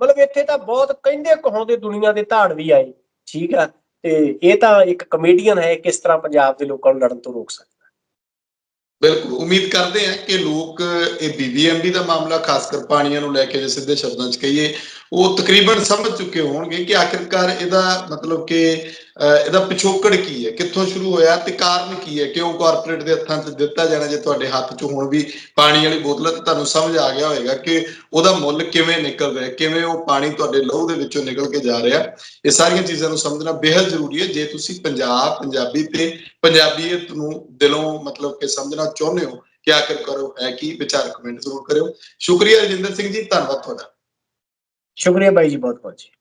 ਮਤਲਬ ਇੱਥੇ ਤਾਂ ਬਹੁਤ ਕਹਿੰਦੇ ਕਹਾਉਂਦੇ ਦੁਨੀਆ ਦੇ ਧਾੜ ਵੀ ਆਏ ਠੀਕ ਆ? ਤੇ ਇਹ ਤਾਂ ਇੱਕ ਕਮੇਡੀਅਨ ਹੈ ਕਿਸ ਤਰ੍ਹਾਂ ਪੰਜਾਬ ਦੇ ਲੋਕਾਂ ਨੂੰ ਲੜਨ ਤੋਂ ਰੋਕ ਸਕਦਾ? ਬਿਲਕੁਲ ਉਮੀਦ ਕਰਦੇ ਹਾਂ ਕਿ ਲੋਕ ਇਹ ਬੀਬੀਐਮਬੀ ਦਾ ਮਾਮਲਾ ਖਾਸ ਕਰ ਪਾਣੀਆਂ ਨੂੰ ਲੈ ਕੇ ਜੇ ਸਿੱਧੇ ਸ਼ਬਦਾਂ 'ਚ ਕਹੀਏ ਉਹ ਤਕਰੀਬਨ ਸਮਝ ਚੁੱਕੇ ਹੋਣਗੇ ਕਿ ਆਖਿਰਕਾਰ ਇਹਦਾ ਮਤਲਬ ਕਿ ਇਹਦਾ ਪਿਛੋਕੜ ਕੀ ਹੈ? ਕਿੱਥੋਂ ਸ਼ੁਰੂ ਹੋਇਆ ਤੇ ਕਾਰਨ ਕੀ ਹੈ? ਕਿਉਂ ਕਾਰਪੋਰੇਟ ਦੇ ਹੱਥਾਂ 'ਚ ਦਿੱਤਾ ਜਾਣਾ ਜੇ ਤੁਹਾਡੇ ਹੱਥ 'ਚ ਹੁਣ ਵੀ ਪਾਣੀ ਵਾਲੀ ਬੋਤਲ ਹੈ ਤੁਹਾਨੂੰ ਸਮਝ ਆ ਗਿਆ ਹੋਵੇਗਾ ਕਿ ਉਹਦਾ ਮੁੱਲ ਕਿਵੇਂ ਨਿਕਲ ਰਿਹਾ, ਕਿਵੇਂ ਉਹ ਪਾਣੀ ਤੁਹਾਡੇ ਲਹੂ ਦੇ ਵਿੱਚੋਂ ਨਿਕਲ ਕੇ ਜਾ ਰਿਹਾ। ਇਹ ਸਾਰੀਆਂ ਚੀਜ਼ਾਂ ਨੂੰ ਸਮਝਣਾ ਬੇहद ਜ਼ਰੂਰੀ ਹੈ। ਜੇ ਤੁਸੀਂ ਪੰਜਾਬ, ਪੰਜਾਬੀ ਤੇ ਪੰਜਾਬੀਅਤ ਨੂੰ ਦਿਲੋਂ ਮਤਲਬ ਕਿ ਸਮਝਣਾ ਚਾਹੁੰਦੇ ਹੋ, ਕਿ ਆਖਿਰ ਕਰੋ, ਹੈ ਕੀ? ਵਿਚਾਰ ਕਮੈਂਟ ਜ਼ਰੂਰ ਕਰਿਓ। ਸ਼ੁਕਰੀਆ ਰਜਿੰਦਰ ਸਿੰਘ ਜੀ, ਧੰਨਵਾਦ ਤੁਹਾਡਾ। ਸ਼ੁਕਰੀਆ ਬਾਈ ਜੀ, ਬਹੁਤ ਬਹੁਤ ਜੀ।